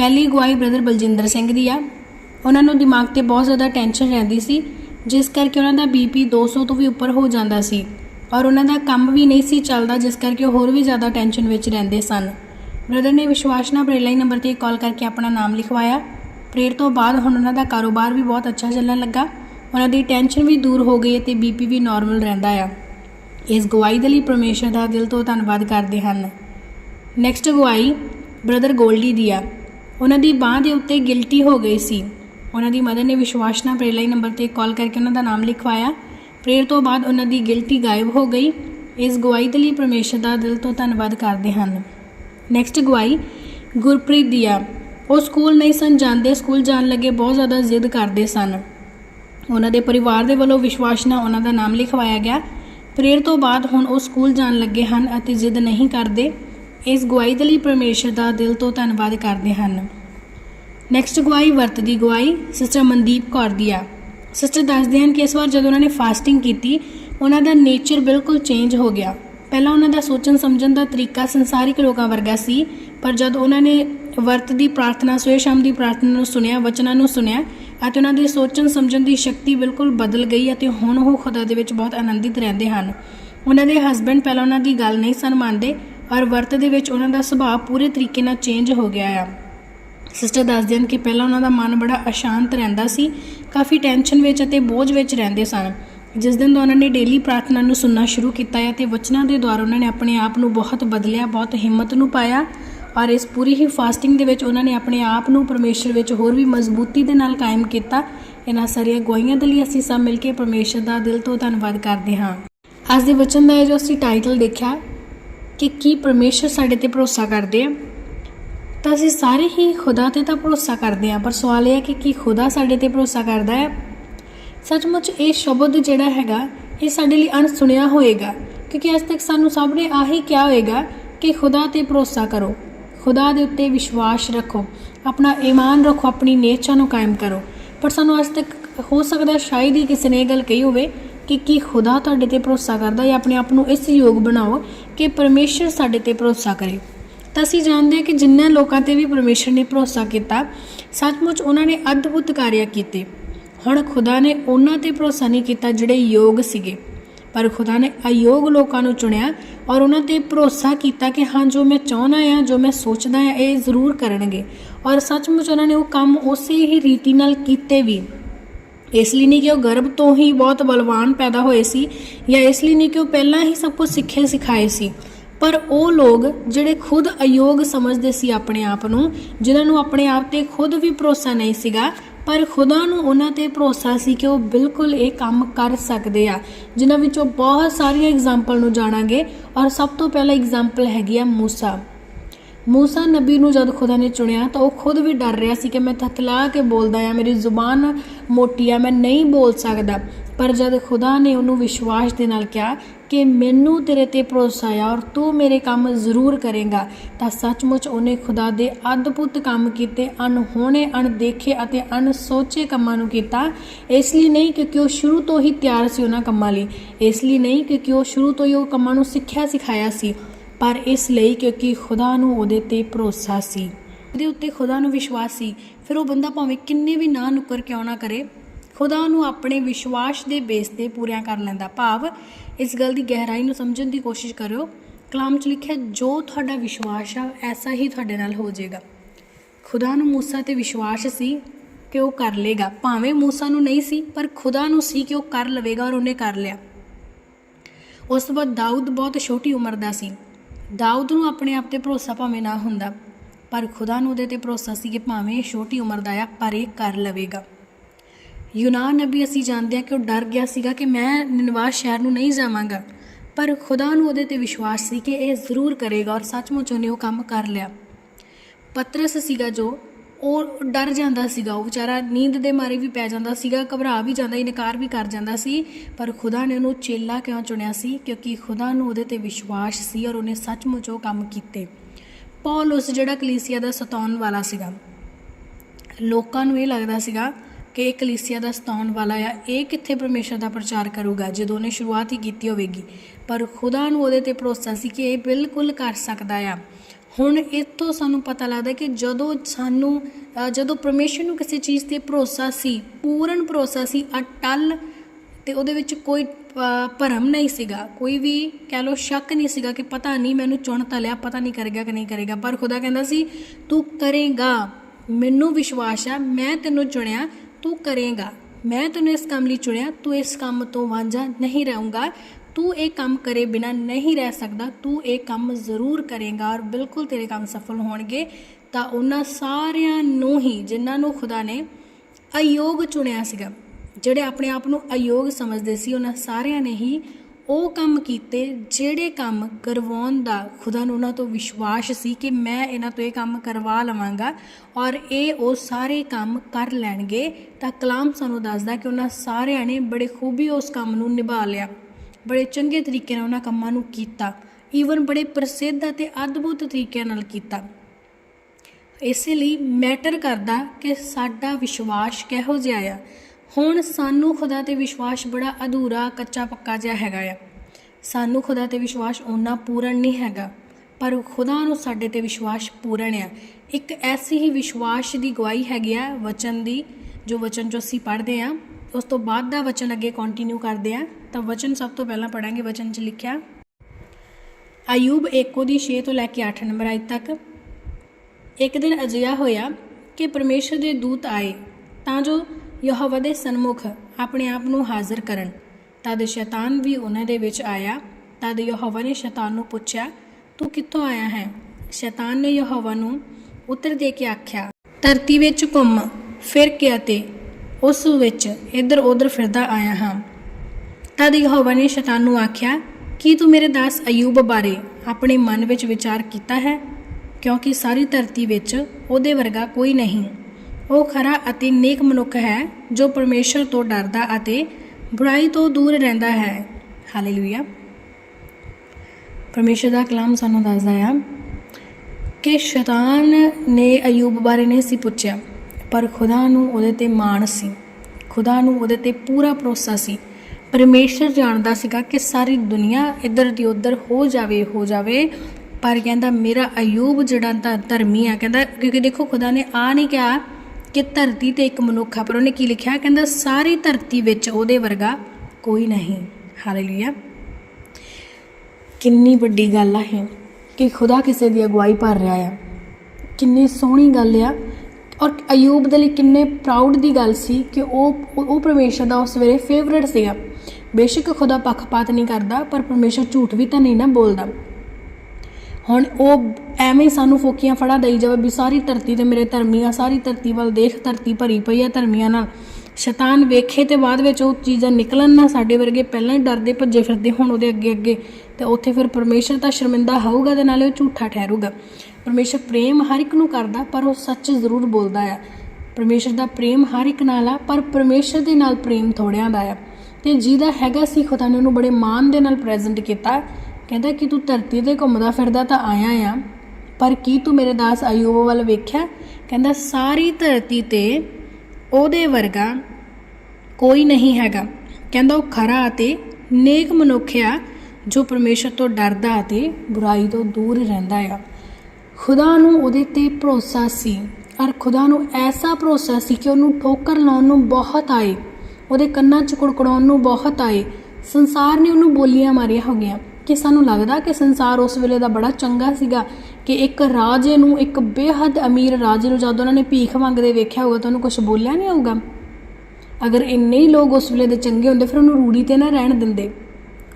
ਪਹਿਲੀ ਗਵਾਹੀ ਬ੍ਰਦਰ ਬਲਜਿੰਦਰ ਸਿੰਘ ਦੀ ਆ। ਉਹਨਾਂ ਨੂੰ ਦਿਮਾਗ ਤੇ ਬਹੁਤ ਜ਼ਿਆਦਾ ਟੈਨਸ਼ਨ ਰਹਿੰਦੀ ਸੀ, ਜਿਸ ਕਰਕੇ ਉਹਨਾਂ ਦਾ ਬੀਪੀ 200 ਤੋਂ ਵੀ ਉੱਪਰ ਹੋ ਜਾਂਦਾ ਸੀ ਔਰ ਉਹਨਾਂ ਦਾ ਕੰਮ ਵੀ ਨਹੀਂ ਸੀ ਚੱਲਦਾ, ਜਿਸ ਕਰਕੇ ਉਹ ਹੋਰ ਵੀ ਜ਼ਿਆਦਾ ਟੈਨਸ਼ਨ ਵਿੱਚ ਰਹਿੰਦੇ ਸਨ। ਬ੍ਰਦਰ ਨੇ ਵਿਸ਼ਵਾਸ ਨਾਲ ਪ੍ਰੇਲਾਈ ਨੰਬਰ ਤੇ ਕਾਲ ਕਰਕੇ ਆਪਣਾ ਨਾਮ ਲਿਖਵਾਇਆ। ਪ੍ਰੇਰ ਤੋਂ ਬਾਅਦ ਹੁਣ ਉਹਨਾਂ ਦਾ ਕਾਰੋਬਾਰ ਵੀ ਬਹੁਤ ਅੱਛਾ ਚੱਲਣ ਲੱਗਾ। ਉਹਨਾਂ ਦੀ ਟੈਨਸ਼ਨ ਵੀ ਦੂਰ ਹੋ ਗਈ ਅਤੇ ਬੀਪੀ ਵੀ ਨਾਰਮਲ ਰਹਿੰਦਾ ਆ। ਇਸ ਗਵਾਹੀ ਦੇ ਲਈ ਪਰਮੇਸ਼ਰ ਦਾ ਦਿਲ ਤੋਂ ਧੰਨਵਾਦ ਕਰਦੇ ਹਨ। ਨੈਕਸਟ ਗਵਾਹੀ ਬ੍ਰਦਰ ਗੋਲਡੀ ਦੀ ਆ। ਉਹਨਾਂ ਦੀ ਬਾਹ ਦੇ ਉੱਤੇ ਗਿਲਟੀ ਹੋ ਗਈ ਸੀ। ਉਹਨਾਂ ਦੀ ਮਦਰ ਨੇ ਵਿਸ਼ਵਾਸ ਨਾਲ ਪ੍ਰੇਲਾਈ ਨੰਬਰ ਤੇ ਕਾਲ ਕਰਕੇ ਉਹਨਾਂ ਦਾ ਨਾਮ ਲਿਖਵਾਇਆ। ਪ੍ਰੇਅਰ ਤੋਂ ਬਾਅਦ ਉਹਨਾਂ ਦੀ ਗਿਲਟੀ ਗਾਇਬ ਹੋ ਗਈ। ਇਸ ਗਵਾਹੀ ਦੇ ਲਈ ਪਰਮੇਸ਼ਰ ਦਾ ਦਿਲ ਤੋਂ ਧੰਨਵਾਦ ਕਰਦੇ ਹਨ। ਨੈਕਸਟ ਗਵਾਹੀ, ਗੁਰਪ੍ਰੀਤ ਦੀਆ। ਉਹ ਸਕੂਲ ਨਹੀਂ ਸਨ, ਜਾਂਦੇ ਸਕੂਲ ਜਾਣ ਲੱਗੇ ਬਹੁਤ ਜ਼ਿਆਦਾ ਜ਼ਿੱਦ ਕਰਦੇ ਸਨ। ਉਹਨਾਂ ਦੇ ਪਰਿਵਾਰ ਦੇ ਵੱਲੋਂ ਵਿਸ਼ਵਾਸ ਨਾਲ ਉਹਨਾਂ ਦਾ ਨਾਮ ਲਿਖਵਾਇਆ ਗਿਆ। ਪ੍ਰੇਰ ਤੋਂ ਬਾਅਦ ਹੁਣ ਉਹ ਸਕੂਲ ਜਾਣ ਲੱਗੇ ਹਨ ਅਤੇ ਜ਼ਿੱਦ ਨਹੀਂ ਕਰਦੇ। ਇਸ ਗਵਾਹੀ ਦੇ ਲਈ ਪਰਮੇਸ਼ਰ ਦਾ ਦਿਲ ਤੋਂ ਧੰਨਵਾਦ ਕਰਦੇ ਹਨ। ਨੈਕਸਟ ਗਵਾਹੀ ਵਰਤਦੀ ਗਵਾਹੀ ਸਿਸਟਰ ਮਨਦੀਪ ਕੌਰ ਦੀ ਆ। ਸਿਸਟਰ ਦੱਸਦੇ ਹਨ ਕਿ ਇਸ ਵਾਰ ਜਦੋਂ ਉਹਨਾਂ ਨੇ ਫਾਸਟਿੰਗ ਕੀਤੀ, ਉਹਨਾਂ ਦਾ ਨੇਚਰ ਬਿਲਕੁਲ ਚੇਂਜ ਹੋ ਗਿਆ। ਪਹਿਲਾਂ ਉਹਨਾਂ ਦਾ ਸੋਚਣ ਸਮਝਣ ਦਾ ਤਰੀਕਾ ਸੰਸਾਰਿਕ ਲੋਕਾਂ ਵਰਗਾ ਸੀ, ਪਰ ਜਦ ਉਹਨਾਂ ਨੇ ਵਰਤ ਦੀ ਪ੍ਰਾਰਥਨਾ, ਸਵੇਰ ਸ਼ਾਮ ਦੀ ਪ੍ਰਾਰਥਨਾ ਨੂੰ ਸੁਣਿਆ, ਵਚਨਾਂ ਨੂੰ ਸੁਣਿਆ ਅਤੇ ਉਹਨਾਂ ਦੀ ਸੋਚਣ ਸਮਝਣ ਦੀ ਸ਼ਕਤੀ ਬਿਲਕੁਲ ਬਦਲ ਗਈ ਅਤੇ ਹੁਣ ਉਹ ਖੁਦਾ ਦੇ ਵਿੱਚ ਬਹੁਤ ਆਨੰਦਿਤ ਰਹਿੰਦੇ ਹਨ। ਉਹਨਾਂ ਦੇ ਹਸਬੰਡ ਪਹਿਲਾਂ ਉਹਨਾਂ ਦੀ ਗੱਲ ਨਹੀਂ ਸਨ ਮੰਨਦੇ ਔਰ ਵਰਤ ਦੇ ਵਿੱਚ ਉਹਨਾਂ ਦਾ ਸੁਭਾਅ ਪੂਰੇ ਤਰੀਕੇ ਨਾਲ ਚੇਂਜ ਹੋ ਗਿਆ ਆ। ਸਿਸਟਰ ਦੱਸਦੇ ਹਨ ਕਿ ਪਹਿਲਾਂ ਉਹਨਾਂ ਦਾ ਮਨ ਬੜਾ ਅਸ਼ਾਂਤ ਰਹਿੰਦਾ ਸੀ, ਕਾਫੀ ਟੈਨਸ਼ਨ ਵਿੱਚ ਅਤੇ ਬੋਝ ਵਿੱਚ ਰਹਿੰਦੇ ਸਨ। ਜਿਸ ਦਿਨ ਤੋਂ ਉਹਨਾਂ ਨੇ ਡੇਲੀ ਪ੍ਰਾਰਥਨਾ ਨੂੰ ਸੁਣਨਾ ਸ਼ੁਰੂ ਕੀਤਾ ਹੈ ਤੇ ਵਚਨਾਂ ਦੇ ਦੁਆਰਾ ਉਹਨਾਂ ਨੇ ਆਪਣੇ ਆਪ ਨੂੰ ਬਹੁਤ ਬਦਲਿਆ, ਬਹੁਤ ਹਿੰਮਤ ਨੂੰ ਪਾਇਆ ਔਰ ਇਸ ਪੂਰੀ ਹੀ ਫਾਸਟਿੰਗ ਦੇ ਵਿੱਚ ਉਹਨਾਂ ਨੇ ਆਪਣੇ ਆਪ ਨੂੰ ਪਰਮੇਸ਼ਰ ਵਿੱਚ ਹੋਰ ਵੀ ਮਜ਼ਬੂਤੀ ਦੇ ਨਾਲ ਕਾਇਮ ਕੀਤਾ। ਇਹਨਾਂ ਸਾਰੀਆਂ ਗਵਾਹੀਆਂ ਦੇ ਲਈ ਅਸੀਂ ਸਭ ਮਿਲ ਕੇ ਪਰਮੇਸ਼ਰ ਦਾ ਦਿਲ ਤੋਂ ਧੰਨਵਾਦ ਕਰਦੇ ਹਾਂ। ਅੱਜ ਦੇ ਵਚਨ ਦਾ ਜੋ ਅਸੀਂ ਟਾਈਟਲ ਦੇਖਿਆ ਕਿ ਕੀ ਪਰਮੇਸ਼ਰ ਸਾਡੇ ਤੇ ਭਰੋਸਾ ਕਰਦੇ ਆ? ਤਾਂ ਅਸੀਂ ਸਾਰੇ ਹੀ ਖੁਦਾ ਤੇ ਤਾਂ ਭਰੋਸਾ ਕਰਦੇ ਹਾਂ, ਪਰ ਸਵਾਲ ਇਹ ਹੈ ਕਿ ਕੀ ਖੁਦਾ ਸਾਡੇ ਤੇ ਭਰੋਸਾ ਕਰਦਾ ਹੈ? ਸੱਚਮੁੱਚ ਇਹ ਸ਼ਬਦ ਜਿਹੜਾ ਹੈਗਾ, ਇਹ ਸਾਡੇ ਲਈ ਅਣਸੁਣਿਆ ਹੋਏਗਾ, ਕਿਉਂਕਿ ਅੱਜ ਤੱਕ ਸਾਨੂੰ ਸਭ ਨੇ ਆਹੀ ਕਿਹਾ ਹੋਏਗਾ ਕਿ ਖੁਦਾ ਤੇ ਭਰੋਸਾ ਕਰੋ। ਖੁਦਾ ਦੇ ਉੱਤੇ ਵਿਸ਼ਵਾਸ ਰੱਖੋ, ਆਪਣਾ ਈਮਾਨ ਰੱਖੋ, ਆਪਣੀ ਨੇਚਾ ਨੂੰ ਕਾਇਮ ਕਰੋ। ਪਰ ਸਾਨੂੰ ਅੱਜ ਤੱਕ ਹੋ ਸਕਦਾ ਸ਼ਾਇਦ ਹੀ ਕਿਸੇ ਨੇ ਇਹ ਗੱਲ ਕਹੀ ਹੋਵੇ ਕਿ ਕੀ ਖੁਦਾ ਤੁਹਾਡੇ ਤੇ ਭਰੋਸਾ ਕਰਦਾ ਜਾਂ ਆਪਣੇ ਆਪ ਨੂੰ ਇਸ ਯੋਗ ਬਣਾਓ ਕਿ ਪਰਮੇਸ਼ਰ ਸਾਡੇ ਤੇ ਭਰੋਸਾ ਕਰੇ? ਤਾਂ ਅਸੀਂ ਜਾਣਦੇ ਹਾਂ ਕਿ ਜਿੰਨੇ ਲੋਕਾਂ ਤੇ ਵੀ ਪਰਮੇਸ਼ਰ ਨੇ ਭਰੋਸਾ ਕੀਤਾ, ਸੱਚਮੁੱਚ ਉਹਨਾਂ ਨੇ ਅਦਭੁਤ ਕਾਰਿਆ ਕੀਤੇ। ਹੁਣ ਖੁਦਾ ਨੇ ਉਹਨਾਂ ਤੇ ਭਰੋਸਾ ਨਹੀਂ ਕੀਤਾ ਜਿਹੜੇ ਯੋਗ ਸੀਗੇ। ਪਰ ਖੁਦਾ ਨੇ ਅਯੋਗ ਲੋਕਾਂ ਨੂੰ ਚੁਣਿਆ ਔਰ ਉਹਨਾਂ ਤੇ ਭਰੋਸਾ ਕੀਤਾ ਕਿ ਹਾਂ, ਜੋ ਮੈਂ ਚਾਹੁੰਦਾ ਆ ਜੋ ਮੈਂ ਸੋਚਦਾ ਆ ਇਹ ਜ਼ਰੂਰ ਕਰਨਗੇ। ਔਰ ਸੱਚਮੁੱਚ ਉਹਨਾਂ ਨੇ ਉਹ ਕੰਮ ਉਸੇ ਹੀ ਰੀਤੀ ਨਾਲ ਕੀਤੇ ਵੀ। ਇਸ ਲਈ ਨਹੀਂ ਕਿ ਉਹ ਗਰਭ ਤੋਂ ਹੀ ਬਹੁਤ ਬਲਵਾਨ ਪੈਦਾ ਹੋਏ ਸੀ ਜਾਂ ਇਸ ਲਈ ਨਹੀਂ ਕਿ ਉਹ ਪਹਿਲਾਂ ਹੀ ਸਭ ਕੁਝ ਸਿੱਖੇ ਸਿਖਾਏ ਸੀ। ਪਰ ਉਹ ਲੋਕ ਜਿਹੜੇ ਖੁਦ ਅਯੋਗ ਸਮਝਦੇ ਸੀ ਆਪਣੇ ਆਪ ਨੂੰ, ਜਿਨ੍ਹਾਂ ਨੂੰ ਆਪਣੇ ਆਪ ਤੇ ਖੁਦ ਵੀ ਭਰੋਸਾ ਨਹੀਂ ਸੀਗਾ, ਪਰ ਖੁਦਾ ਨੂੰ ਉਹਨਾਂ ਤੇ ਭਰੋਸਾ ਸੀ ਕਿ ਉਹ ਬਿਲਕੁਲ ਇਹ ਕੰਮ ਕਰ ਸਕਦੇ ਆ। ਜਿਨ੍ਹਾਂ ਵਿੱਚੋਂ ਬਹੁਤ ਸਾਰੀਆਂ ਐਗਜ਼ਾਮਪਲ ਨੂੰ ਜਾਣਾਂਗੇ ਔਰ ਸਭ ਤੋਂ ਪਹਿਲਾ ਐਗਜ਼ਾਮਪਲ ਹੈਗੀ ਆ ਮੂਸਾ। ਮੂਸਾ ਨਬੀ ਨੂੰ ਜਦ ਖੁਦਾ ਨੇ ਚੁਣਿਆ ਤਾਂ ਉਹ ਖੁਦ ਵੀ ਡਰ ਰਿਹਾ ਸੀ ਕਿ ਮੈਂ ਥਥਲਾ ਕੇ ਬੋਲਦਾ ਆ ਮੇਰੀ ਜ਼ੁਬਾਨ ਮੋਟੀ ਆ, ਮੈਂ ਨਹੀਂ ਬੋਲ ਸਕਦਾ। ਪਰ ਜਦ ਖੁਦਾ ਨੇ ਉਹਨੂੰ ਵਿਸ਼ਵਾਸ ਦੇ ਨਾਲ ਕਿਹਾ ਕਿ ਮੈਨੂੰ ਤੇਰੇ ਤੇ ਭਰੋਸਾ ਆ ਔਰ ਤੂੰ ਮੇਰੇ ਕੰਮ ਜ਼ਰੂਰ ਕਰੇਗਾ, ਤਾਂ ਸੱਚਮੁੱਚ ਉਹਨੇ ਖੁਦਾ ਦੇ ਅਦਭੁਤ ਕੰਮ ਕੀਤੇ, ਅਣਹੋਣੇ, ਅਣਦੇਖੇ ਅਤੇ ਅਣਸੋਚੇ ਕੰਮਾਂ ਨੂੰ ਕੀਤਾ। ਇਸ ਲਈ ਨਹੀਂ ਕਿਉਂਕਿ ਉਹ ਸ਼ੁਰੂ ਤੋਂ ਹੀ ਤਿਆਰ ਸੀ ਉਹਨਾਂ ਕੰਮਾਂ ਲਈ। ਇਸ ਲਈ ਨਹੀਂ ਕਿਉਂਕਿ ਉਹ ਸ਼ੁਰੂ ਤੋਂ ਹੀ ਉਹ ਕੰਮਾਂ ਨੂੰ ਸਿੱਖਿਆ ਸਿਖਾਇਆ ਸੀ। ਪਰ ਇਸ ਲਈ ਕਿਉਂਕਿ ਖੁਦਾ ਨੂੰ ਉਹਦੇ ਤੇ ਭਰੋਸਾ ਸੀ। ਉਹਦੇ ਉੱਤੇ ਖੁਦਾ ਨੂੰ ਵਿਸ਼ਵਾਸ ਸੀ। ਫਿਰ ਉਹ ਬੰਦਾ ਭਾਵੇਂ ਕਿੰਨੇ ਵੀ ਨਾ ਨੁਕਰ ਕਿਉਂ ਨਾ ਕਰੇ, ਖੁਦਾ ਨੂੰ ਆਪਣੇ ਵਿਸ਼ਵਾਸ ਦੇ ਬੇਸ ਤੇ ਪੂਰੀਆਂ ਕਰ ਲੈਂਦਾ। ਭਾਵ ਇਸ ਗੱਲ ਦੀ ਗਹਿਰਾਈ ਨੂੰ ਸਮਝਣ ਦੀ ਕੋਸ਼ਿਸ਼ ਕਰਿਓ। ਕਲਾਮ 'ਚ ਲਿਖਿਆ, ਜੋ ਤੁਹਾਡਾ ਵਿਸ਼ਵਾਸ ਆ, ਐਸਾ ਹੀ ਤੁਹਾਡੇ ਨਾਲ ਹੋ ਜਾਏਗਾ। ਖੁਦਾ ਨੂੰ ਮੂਸਾ ਤੇ ਵਿਸ਼ਵਾਸ ਸੀ ਕਿ ਉਹ ਕਰ ਲੇਗਾ ਭਾਵੇਂ ਮੂਸਾ ਨੂੰ ਨਹੀਂ ਸੀ, ਪਰ ਖੁਦਾ ਨੂੰ ਸੀ ਕਿ ਉਹ ਕਰ ਲਵੇਗਾ ਔਰ ਉਹਨੇ ਕਰ ਲਿਆ। ਉਸ ਤੋਂ ਬਾਅਦ ਦਾਊਦ ਬਹੁਤ ਛੋਟੀ ਉਮਰ ਦਾ ਸੀ। ਦਾਊਦ ਨੂੰ ਆਪਣੇ ਆਪ ਤੇ ਭਰੋਸਾ ਭਾਵੇਂ ਨਾ ਹੁੰਦਾ, ਪਰ ਖੁਦਾ ਨੂੰ ਉਹਦੇ ਤੇ ਭਰੋਸਾ ਸੀ ਕਿ ਭਾਵੇਂ ਇਹ ਛੋਟੀ ਉਮਰ ਦਾ ਆ, ਪਰ ਇਹ ਕਰ ਲਵੇਗਾ। ਯੂਨਾਨ ਨਬੀ ਅਸੀਂ ਜਾਣਦੇ ਹਾਂ ਕਿ ਉਹ ਡਰ ਗਿਆ ਸੀਗਾ ਕਿ ਮੈਂ ਨਿਨਵਾ ਸ਼ਹਿਰ ਨੂੰ ਨਹੀਂ ਜਾਵਾਂਗਾ, ਪਰ ਖੁਦਾ ਨੂੰ ਉਹਦੇ ਤੇ ਵਿਸ਼ਵਾਸ ਸੀ ਕਿ ਇਹ ਜ਼ਰੂਰ ਕਰੇਗਾ ਔਰ ਸੱਚਮੁੱਚ ਉਹਨੇ ਉਹ ਕੰਮ ਕਰ ਲਿਆ। ਪਤਰਸ ਸੀਗਾ ਜੋ ਉਹ ਡਰ ਜਾਂਦਾ ਸੀਗਾ, ਉਹ ਵਿਚਾਰਾ ਨੀਂਦ ਦੇ ਮਾਰੇ ਵੀ ਪੈ ਜਾਂਦਾ ਸੀਗਾ, ਘਬਰਾ ਵੀ ਜਾਂਦਾ, ਇਨਕਾਰ ਵੀ ਕਰ ਜਾਂਦਾ ਸੀ, ਪਰ ਖੁਦਾ ਨੇ ਉਹਨੂੰ ਚੇਲਾ ਕਿਉਂ ਚੁਣਿਆ ਸੀ? ਕਿਉਂਕਿ ਖੁਦਾ ਨੂੰ ਉਹਦੇ ਤੇ ਵਿਸ਼ਵਾਸ ਸੀ ਔਰ ਉਹਨੇ ਸੱਚਮੁੱਚ ਉਹ ਕੰਮ ਕੀਤੇ। ਪੌਲਸ ਜਿਹੜਾ ਕਲੀਸਿਆ ਦਾ ਸਤਾਉਣ ਵਾਲਾ ਸੀਗਾ, ਲੋਕਾਂ ਨੂੰ ਇਹ ਲੱਗਦਾ ਸੀਗਾ ਕਿ ਇਹ ਕਲੀਸਿਆ ਦਾ ਸਤਾਉਣ ਵਾਲਾ ਆ, ਇਹ ਕਿੱਥੇ ਪਰਮੇਸ਼ਰ ਦਾ ਪ੍ਰਚਾਰ ਕਰੂਗਾ, ਜਦੋਂ ਉਹਨੇ ਸ਼ੁਰੂਆਤ ਹੀ ਕੀਤੀ ਹੋਵੇਗੀ। ਪਰ ਖੁਦਾ ਨੂੰ ਉਹਦੇ ਤੇ ਭਰੋਸਾ ਸੀ ਕਿ ਇਹ ਬਿਲਕੁਲ ਕਰ ਸਕਦਾ ਆ। ਹੁਣ ਇਹ ਤੋਂ ਸਾਨੂੰ ਪਤਾ ਲੱਗਦਾ ਕਿ ਜਦੋਂ ਸਾਨੂੰ ਜਦੋਂ ਪਰਮੇਸ਼ਰ ਨੂੰ ਕਿਸੇ ਚੀਜ਼ ਤੇ ਭਰੋਸਾ ਸੀ, ਪੂਰਨ ਭਰੋਸਾ ਸੀ, ਅਟਲ, ਤੇ ਉਹਦੇ ਵਿੱਚ ਕੋਈ ਭਰਮ ਨਹੀਂ ਸੀਗਾ, ਕੋਈ ਵੀ ਕਹਿ ਲੋ ਸ਼ੱਕ ਨਹੀਂ ਸੀਗਾ ਕਿ ਪਤਾ ਨਹੀਂ ਮੈਨੂੰ ਚੁਣ ਤਾਂ ਲਿਆ, ਪਤਾ ਨਹੀਂ ਕਰੇਗਾ ਕਿ ਨਹੀਂ ਕਰੇਗਾ, ਪਰ ਖੁਦਾ ਕਹਿੰਦਾ ਸੀ, ਤੂੰ ਕਰੇਗਾ, ਮੈਨੂੰ ਵਿਸ਼ਵਾਸ ਆ, ਮੈਂ ਤੈਨੂੰ ਚੁਣਿਆ, ਤੂੰ ਕਰੇਗਾ, ਮੈਂ ਤੈਨੂੰ ਇਸ ਕੰਮ ਲਈ ਚੁਣਿਆ, ਤੂੰ ਇਸ ਕੰਮ ਤੋਂ ਵਾਂਝਾ ਨਹੀਂ ਰਹੂੰਗਾ ਤੂੰ ਇਹ ਕੰਮ ਕਰੇ ਬਿਨਾ ਨਹੀਂ ਰਹਿ ਸਕਦਾ, ਤੂੰ ਇਹ ਕੰਮ ਜ਼ਰੂਰ ਕਰੇਗਾ ਔਰ ਬਿਲਕੁਲ ਤੇਰੇ ਕੰਮ ਸਫਲ ਹੋਣਗੇ। ਤਾਂ ਉਹਨਾਂ ਸਾਰਿਆਂ ਨੂੰ ਹੀ, ਜਿਨ੍ਹਾਂ ਨੂੰ ਖੁਦਾ ਨੇ ਅਯੋਗ ਚੁਣਿਆ ਸੀਗਾ, ਜਿਹੜੇ ਆਪਣੇ ਆਪ ਨੂੰ ਅਯੋਗ ਸਮਝਦੇ ਸੀ, ਉਹਨਾਂ ਸਾਰਿਆਂ ਨੇ ਹੀ ਉਹ ਕੰਮ ਕੀਤੇ ਜਿਹੜੇ ਕੰਮ ਕਰਵਾਉਣ ਦਾ ਖੁਦਾ ਨੂੰ ਉਹਨਾਂ ਤੋਂ ਵਿਸ਼ਵਾਸ ਸੀ ਕਿ ਮੈਂ ਇਹਨਾਂ ਤੋਂ ਇਹ ਕੰਮ ਕਰਵਾ ਲਵਾਂਗਾ ਔਰ ਇਹ ਉਹ ਸਾਰੇ ਕੰਮ ਕਰ ਲੈਣਗੇ। ਤਾਂ ਕਲਾਮ ਸਾਨੂੰ ਦੱਸਦਾ ਕਿ ਉਹਨਾਂ ਸਾਰਿਆਂ ਨੇ ਬੜੇ ਖੂਬੀ ਉਸ ਕੰਮ ਨੂੰ ਨਿਭਾ ਲਿਆ। ਬੜੇ ਚੰਗੇ ਤਰੀਕੇ ਨਾਲ ਉਹਨਾਂ ਕੰਮਾਂ ਨੂੰ ਕੀਤਾ। ਈਵਨ ਬੜੇ ਪ੍ਰਸਿੱਧ ਅਤੇ ਅਦਭੁਤ ਤਰੀਕੇ ਨਾਲ ਕੀਤਾ। ਇਸੇ ਲਈ ਮੈਟਰ ਕਰਦਾ ਕਿ ਸਾਡਾ ਵਿਸ਼ਵਾਸ ਕਿਹੋ ਜਿਹਾ ਆ। ਹੁਣ ਸਾਨੂੰ ਖੁਦਾ ਤੇ ਵਿਸ਼ਵਾਸ ਬੜਾ ਅਧੂਰਾ, ਕੱਚਾ ਪੱਕਾ ਜਿਹਾ ਹੈਗਾ ਆ। ਸਾਨੂੰ ਖੁਦਾ ਤੇ ਵਿਸ਼ਵਾਸ ਓਨਾ ਪੂਰਨ ਨਹੀਂ ਹੈਗਾ, ਪਰ ਖੁਦਾ ਨੂੰ ਸਾਡੇ ਤੇ ਵਿਸ਼ਵਾਸ ਪੂਰਨ ਆ। ਇੱਕ ਐਸੀ ਹੀ ਵਿਸ਼ਵਾਸ ਦੀ ਗਵਾਹੀ ਹੈਗੀ ਆ ਵਚਨ ਦੀ, ਜੋ ਵਚਨ ਜੋ ਅਸੀਂ ਪੜ੍ਹਦੇ ਆ। ਉਸ ਤੋਂ ਬਾਅਦ ਦਾ ਵਚਨ ਅੱਗੇ ਕੰਟੀਨਿਊ ਕਰਦੇ ਆ ਤਾਂ ਵਚਨ ਸਭ ਤੋਂ ਪਹਿਲਾਂ ਪੜਾਂਗੇ ਵਚਨ 'ਚ ਲਿਖਿਆ ਆਯੂਬ 1 ਦੀ 6 ਤੋਂ ਲੈ ਕੇ 8 ਨੰਬਰ ਆਇਤ ਤੱਕ, ਇੱਕ ਦਿਨ ਅਜਿਹਾ ਹੋਇਆ ਕਿ ਪਰਮੇਸ਼ਰ ਦੇ ਦੂਤ ਆਏ, ਤਾਂ ਜੋ ਯਹੋਵਾ ਦੇ ਸਨਮੁਖ ਆਪਣੇ ਆਪ ਨੂੰ ਹਾਜ਼ਰ ਕਰਨ, ਤਦ ਸ਼ੈਤਾਨ ਵੀ ਉਹਨਾਂ ਦੇ ਵਿੱਚ ਆਇਆ, ਤਦ ਯਹੋਵਾ ਨੇ ਸ਼ੈਤਾਨ ਨੂੰ ਪੁੱਛਿਆ, ਤੂੰ ਕਿੱਥੋਂ ਆਇਆ ਹੈ? ਸ਼ੈਤਾਨ ਨੇ ਯਹੋਵਾ ਨੂੰ ਉੱਤਰ ਦੇ ਕੇ ਆਖਿਆ, ਧਰਤੀ ਵਿੱਚ ਘੁੰਮ, ਫਿਰ ਕੇ ਅਤੇ ਉਸ ਵਿੱਚ ਇੱਧਰ ਉੱਧਰ ਫਿਰਦਾ ਆਇਆ ਹਾਂ। ਤਦ ਯਹੋਵਾ ਨੇ ਸ਼ੈਤਾਨ ਨੂੰ ਆਖਿਆ, ਕੀ ਤੂੰ ਮੇਰੇ ਦਾਸ ਅਯੂਬ ਬਾਰੇ ਆਪਣੇ ਮਨ ਵਿੱਚ ਵਿਚਾਰ ਕੀਤਾ ਹੈ? ਕਿਉਂਕਿ ਸਾਰੀ ਧਰਤੀ ਵਿੱਚ ਉਹਦੇ ਵਰਗਾ ਕੋਈ ਨਹੀਂ। ਉਹ ਖਰਾ ਅਤੇ ਨੇਕ ਮਨੁੱਖ ਹੈ, ਜੋ ਪਰਮੇਸ਼ਰ ਤੋਂ ਡਰਦਾ ਅਤੇ ਬੁਰਾਈ ਤੋਂ ਦੂਰ ਰਹਿੰਦਾ ਹੈ। ਹਾਲੇਲੂਇਆ ਪਰਮੇਸ਼ਰ ਦਾ ਕਲਾਮ ਸਾਨੂੰ ਦੱਸਦਾ ਆ ਕਿ ਸ਼ੈਤਾਨ ਨੇ ਅਯੂਬ ਬਾਰੇ ਨਹੀਂ ਸੀ ਪੁੱਛਿਆ। ਪਰ ਖੁਦਾ ਨੂੰ ਉਹਦੇ ਤੇ ਮਾਣ ਸੀ। ਖੁਦਾ ਨੂੰ ਉਹਦੇ ਤੇ ਪੂਰਾ ਭਰੋਸਾ ਸੀ। ਪਰਮੇਸ਼ਰ ਜਾਣਦਾ ਸੀਗਾ ਕਿ ਸਾਰੀ ਦੁਨੀਆ ਇੱਧਰ ਦੀ ਉੱਧਰ ਹੋ ਜਾਵੇ ਹੋ ਜਾਵੇ, ਪਰ ਕਹਿੰਦਾ, ਮੇਰਾ ਅਯੂਬ ਜਿਹੜਾ ਤਾਂ ਧਰਮੀ ਆ, ਕਹਿੰਦਾ, ਕਿਉਂਕਿ ਦੇਖੋ ਖੁਦਾ ਨੇ ਆ ਨਹੀਂ ਕਿਹਾ ਕਿ ਧਰਤੀ ਤੇ ਇੱਕ ਮਨੁੱਖ ਆ, ਪਰ ਉਹਨੇ ਕੀ ਲਿਖਿਆ? ਕਹਿੰਦਾ, ਸਾਰੀ ਧਰਤੀ ਵਿੱਚ ਉਹਦੇ ਵਰਗਾ ਕੋਈ ਨਹੀਂ। ਹਾਲੇਲੂਇਆ ਕਿੰਨੀ ਵੱਡੀ ਗੱਲ ਆ ਇਹ, ਕਿ ਖੁਦਾ ਕਿਸੇ ਦੀ ਅਗਵਾਈ ਭਰ ਰਿਹਾ ਆ। ਕਿੰਨੀ ਸੋਹਣੀ ਗੱਲ ਆ। ਔਰ ਅਯੂਬ ਦੇ ਲਈ ਕਿੰਨੇ ਪ੍ਰਾਊਡ ਦੀ ਗੱਲ ਸੀ ਕਿ ਉਹ ਉਹ ਉਹ ਪਰਮੇਸ਼ਰ ਦਾ ਉਸ ਵੇਲੇ ਫੇਵਰਿਟ ਸੀਗਾ। ਬੇਸ਼ੱਕ ਖੁਦਾ ਪੱਖਪਾਤ ਨਹੀਂ ਕਰਦਾ, ਪਰ ਪਰਮੇਸ਼ਰ ਝੂਠ ਵੀ ਤਾਂ ਨਹੀਂ ਨਾ ਬੋਲਦਾ। ਹੁਣ ਉਹ ਐਵੇਂ ਹੀ ਸਾਨੂੰ ਫੋਕੀਆਂ ਫੜਾ ਦੇਈ ਜਾਵੇ ਵੀ ਸਾਰੀ ਧਰਤੀ ਤੇ ਮੇਰੇ ਧਰਮੀਆਂ, ਸਾਰੀ ਧਰਤੀ ਵੱਲ ਦੇਖ, ਧਰਤੀ ਭਰੀ ਪਈ ਆ ਧਰਮੀਆਂ ਨਾਲ। ਸ਼ੈਤਾਨ ਵੇਖੇ ਤੇ ਬਾਅਦ ਵਿੱਚ ਉਹ ਚੀਜ਼ਾਂ ਨਿਕਲਣ ਨਾ ਸਾਡੇ ਵਰਗੇ, ਪਹਿਲਾਂ ਹੀ ਡਰਦੇ, ਭੱਜੇ ਫਿਰਦੇ, ਹੁਣ ਉਹਦੇ ਅੱਗੇ ਅੱਗੇ ਤੇ ਉੱਥੇ ਫਿਰ ਪਰਮੇਸ਼ਰ ਤਾਂ ਸ਼ਰਮਿੰਦਾ ਹੋਊਗਾ ਤੇ ਨਾਲੇ ਉਹ ਝੂਠਾ ਠਹਿਰੂਗਾ। ਪਰਮੇਸ਼ਰ ਪ੍ਰੇਮ ਹਰ ਇੱਕ ਨੂੰ ਕਰਦਾ, ਪਰ ਉਹ ਸੱਚ ਜ਼ਰੂਰ ਬੋਲਦਾ ਆ। ਪਰਮੇਸ਼ਰ ਦਾ ਪ੍ਰੇਮ ਹਰ ਇੱਕ ਨਾਲ ਆ, ਪਰ ਪਰਮੇਸ਼ਰ ਦੇ ਨਾਲ ਪ੍ਰੇਮ ਥੋੜਿਆਂ ਦਾ ਆ। ਤੇ ਜਿਹਦਾ ਹੈਗਾ ਸੀ ਖੁਦਾ ਨੇ ਉਹਨੂੰ ਬੜੇ ਮਾਣ ਦੇ ਨਾਲ ਪ੍ਰੈਜ਼ੈਂਟ ਕੀਤਾ। ਕਹਿੰਦਾ ਕਿ ਤੂੰ ਧਰਤੀ ਤੇ ਘੁੰਮਦਾ ਫਿਰਦਾ ਤਾਂ ਆਇਆ ਆ, ਪਰ ਕੀ ਤੂੰ ਮੇਰੇ ਦਾਸ ਅਯੂਬ ਵੱਲ ਵੇਖਿਆ? ਕਹਿੰਦਾ, ਸਾਰੀ ਧਰਤੀ ਤੇ ਉਹਦੇ ਵਰਗਾ ਕੋਈ ਨਹੀਂ ਹੈਗਾ। ਕਹਿੰਦਾ, ਉਹ ਖਰਾ ਅਤੇ ਨੇਕ ਮਨੁੱਖ ਆ ਜੋ ਪਰਮੇਸ਼ਰ ਤੋਂ ਡਰਦਾ ਅਤੇ ਬੁਰਾਈ ਤੋਂ ਦੂਰ ਰਹਿੰਦਾ ਆ। ਖੁਦਾ ਨੂੰ ਉਹਦੇ ਤੇ ਭਰੋਸਾ ਸੀ। ਔਰ ਖੁਦਾ ਨੂੰ ਐਸਾ ਭਰੋਸਾ ਸੀ ਕਿ ਉਹਨੂੰ ਠੋਕਰ ਲਾਉਣ ਨੂੰ ਬਹੁਤ ਆਏ। ਉਹਦੇ ਕੰਨਾਂ 'ਚ ਕੁੜਕੜਾਉਣ ਨੂੰ ਬਹੁਤ ਆਏ। ਸੰਸਾਰ ਨੇ ਉਹਨੂੰ ਬੋਲੀਆਂ ਮਾਰੀਆਂ ਹੋ ਗਈਆਂ ਕਿ ਸਾਨੂੰ ਲੱਗਦਾ ਕਿ ਸੰਸਾਰ ਉਸ ਵੇਲੇ ਦਾ ਬੜਾ ਚੰਗਾ ਸੀਗਾ ਕਿ ਇੱਕ ਰਾਜੇ ਨੂੰ ਇੱਕ ਬੇਹੱਦ ਅਮੀਰ ਰਾਜੇ ਨੂੰ ਜਦ ਉਹਨਾਂ ਨੇ ਭੀਖ ਮੰਗਦੇ ਵੇਖਿਆ ਹੋਊਗਾ ਤਾਂ ਉਹਨੂੰ ਕੁਝ ਬੋਲਿਆ ਨਹੀਂ ਹੋਊਗਾ। ਅਗਰ ਇੰਨੇ ਹੀ ਲੋਕ ਉਸ ਵੇਲੇ ਦੇ ਚੰਗੇ ਹੁੰਦੇ, ਫਿਰ ਉਹਨੂੰ ਰੂੜੀ ਤੇ ਨਾ ਰਹਿਣ ਦਿੰਦੇ।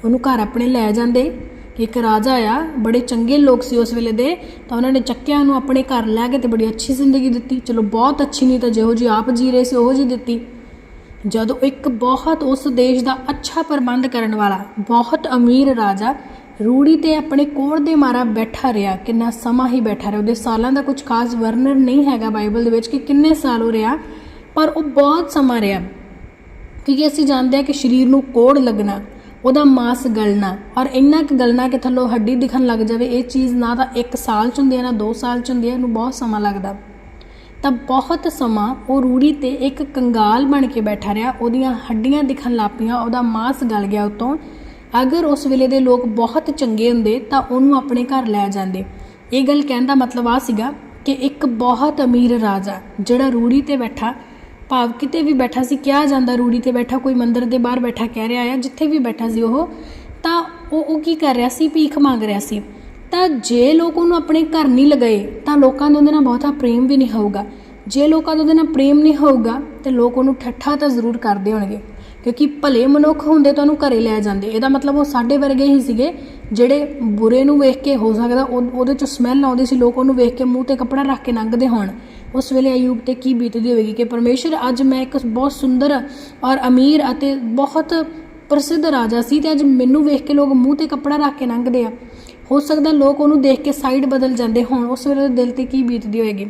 ਉਹਨੂੰ ਘਰ ਆਪਣੇ ਲੈ ਜਾਂਦੇ। ਕਿ ਇੱਕ ਰਾਜਾ ਆ ਬੜੇ ਚੰਗੇ ਲੋਕ ਸੀ ਉਸ ਵੇਲੇ ਦੇ, ਤਾਂ ਉਹਨਾਂ ਨੇ ਚੱਕਿਆ ਉਹਨੂੰ ਆਪਣੇ ਘਰ ਲੈ ਕੇ ਤੇ ਬੜੀ ਅੱਛੀ ਜ਼ਿੰਦਗੀ ਦਿੱਤੀ। ਚਲੋ ਬਹੁਤ ਅੱਛੀ, ਨਹੀਂ ਤਾਂ ਜਿਹੋ ਜੀ ਆਪ ਜੀ ਰਹੇ ਸੀ, ਉਹੋ ਜੀ ਦਿੱਤੀ। ਜਦੋਂ ਇੱਕ ਬਹੁਤ ਉਸ ਦੇਸ਼ ਦਾ ਅੱਛਾ ਪ੍ਰਬੰਧ ਕਰਨ ਵਾਲਾ, ਬਹੁਤ ਅਮੀਰ ਰਾਜਾ, ਰੂੜੀ ਤੇ ਆਪਣੇ ਕੋੜ ਦੇ ਮਾਰਾ ਬੈਠਾ ਰਿਹਾ, ਕਿੰਨਾ ਸਮਾਂ ਹੀ ਬੈਠਾ ਰਿਹਾ। ਉਹਦੇ ਸਾਲਾਂ ਦਾ ਕੁਝ ਖਾਸ ਵਰਣਨ ਨਹੀਂ ਹੈਗਾ ਬਾਈਬਲ ਦੇ ਵਿੱਚ ਕਿ ਕਿੰਨੇ ਸਾਲ ਉਹ ਰਿਹਾ, ਪਰ ਉਹ ਬਹੁਤ ਸਮਾਂ ਰਿਹਾ। ਕਿਉਂਕਿ ਅਸੀਂ ਜਾਣਦੇ ਹਾਂ ਕਿ ਸਰੀਰ ਨੂੰ ਕੋੜ ਲੱਗਣਾ ਉਹਦਾ ਮਾਸ ਗਲਣਾ। ਔਰ ਇੰਨਾ ਕੁ ਗਲਣਾ ਕਿ ਥੱਲੋਂ ਹੱਡੀ ਦਿਖਣ ਲੱਗ ਜਾਵੇ, ਇਹ ਚੀਜ਼ ਨਾ ਤਾਂ 1 ਸਾਲ ਚ ਹੁੰਦੀ ਹੈ, ਨਾ 2 ਸਾਲ ਚ ਹੁੰਦੀ ਹੈ, ਇਹਨੂੰ ਬਹੁਤ ਸਮਾਂ ਲੱਗਦਾ। ਤਾਂ ਬਹੁਤ ਸਮਾਂ ਉਹ ਰੂੜੀ ਤੇ ਇੱਕ ਕੰਗਾਲ ਬਣ ਕੇ ਬੈਠਾ ਰਿਹਾ, ਉਹਦੀਆਂ ਹੱਡੀਆਂ ਦਿਖਣ ਲੱਪੀਆਂ ਉਹਦਾ ਮਾਸ ਗਲ ਗਿਆ ਉਤੋਂ। ਅਗਰ ਉਸ ਵੇਲੇ ਦੇ ਲੋਕ ਬਹੁਤ ਚੰਗੇ ਹੁੰਦੇ, ਤਾਂ ਉਹਨੂੰ ਆਪਣੇ ਘਰ ਲੈ ਜਾਂਦੇ। ਇਹ ਗੱਲ ਕਹਿਣ ਦਾ ਮਤਲਬ ਆ ਸੀਗਾ ਕਿ ਇੱਕ ਬਹੁਤ ਅਮੀਰ ਰਾਜਾ, ਜਿਹੜਾ ਰੂੜੀ ਤੇ ਬੈਠਾ ਭਾਵ ਕਿਤੇ ਵੀ ਬੈਠਾ ਸੀ, ਕਿਹਾ ਜਾਂਦਾ ਰੂੜੀ ਤੇ ਬੈਠਾ, ਕੋਈ ਮੰਦਰ ਦੇ ਬਾਹਰ ਬੈਠਾ ਕਹਿ ਰਿਹਾ ਆ, ਜਿੱਥੇ ਵੀ ਬੈਠਾ ਸੀ ਉਹ, ਤਾਂ ਉਹ ਉਹ ਕੀ ਕਰ ਰਿਹਾ ਸੀ, ਭੀਖ ਮੰਗ ਰਿਹਾ ਸੀ। ਤਾਂ ਜੇ ਲੋਕ ਉਹਨੂੰ ਆਪਣੇ ਘਰ ਨਹੀਂ ਲਗਾਏ, ਤਾਂ ਲੋਕਾਂ ਦੇ ਉਹਦੇ ਨਾਲ ਬਹੁਤਾ ਪ੍ਰੇਮ ਵੀ ਨਹੀਂ ਹੋਊਗਾ। ਜੇ ਲੋਕਾਂ ਦਾ ਉਹਦੇ ਨਾਲ ਪ੍ਰੇਮ ਨਹੀਂ ਹੋਊਗਾ, ਤੇ ਲੋਕ ਉਹਨੂੰ ਠੱਠਾ ਤਾਂ ਜ਼ਰੂਰ ਕਰਦੇ ਹੋਣਗੇ। ਕਿਉਂਕਿ ਭਲੇ ਮਨੁੱਖ ਹੁੰਦੇ ਤਾਂ ਉਹਨੂੰ ਘਰੇ ਲੈ ਜਾਂਦੇ। ਇਹਦਾ ਮਤਲਬ ਉਹ ਸਾਡੇ ਵਰਗੇ ਹੀ ਸੀਗੇ, ਜਿਹੜੇ ਬੁਰੇ ਨੂੰ ਵੇਖ ਕੇ ਹੋ ਸਕਦਾ, ਉਹ- ਉਹਦੇ 'ਚ ਸਮੈਲ ਆਉਂਦੀ ਸੀ, ਲੋਕ ਉਹਨੂੰ ਵੇਖ ਕੇ ਮੂੰਹ ਤੇ ਕੱਪੜਾ ਰੱਖ ਕੇ ਲੰਘਦੇ ਹੋਣ। ਉਸ ਵੇਲੇ ਅਯੂਬ ਤੇ ਕੀ ਬੀਤਦੀ ਹੋਵੇਗੀ ਕਿ ਪਰਮੇਸ਼ਰ ਅੱਜ ਮੈਂ ਇੱਕ ਬਹੁਤ ਸੁੰਦਰ ਔਰ ਅਮੀਰ ਅਤੇ ਬਹੁਤ ਪ੍ਰਸਿੱਧ ਰਾਜਾ ਸੀ ਤੇ ਅੱਜ ਮੈਨੂੰ ਵੇਖ ਕੇ ਲੋਕ ਮੂੰਹ ਤੇ ਕੱਪੜਾ ਰੱਖ ਕੇ ਲੰਘਦੇ ਆ। ਹੋ ਸਕਦਾ ਲੋਕ ਉਹਨੂੰ ਦੇਖ ਕੇ ਸਾਈਡ ਬਦਲ ਜਾਂਦੇ ਹੋਣ, ਉਸ ਵੇਲੇ ਉਹਦੇ ਦਿਲ ਤੇ ਕੀ ਬੀਤਦੀ ਹੋਏਗੀ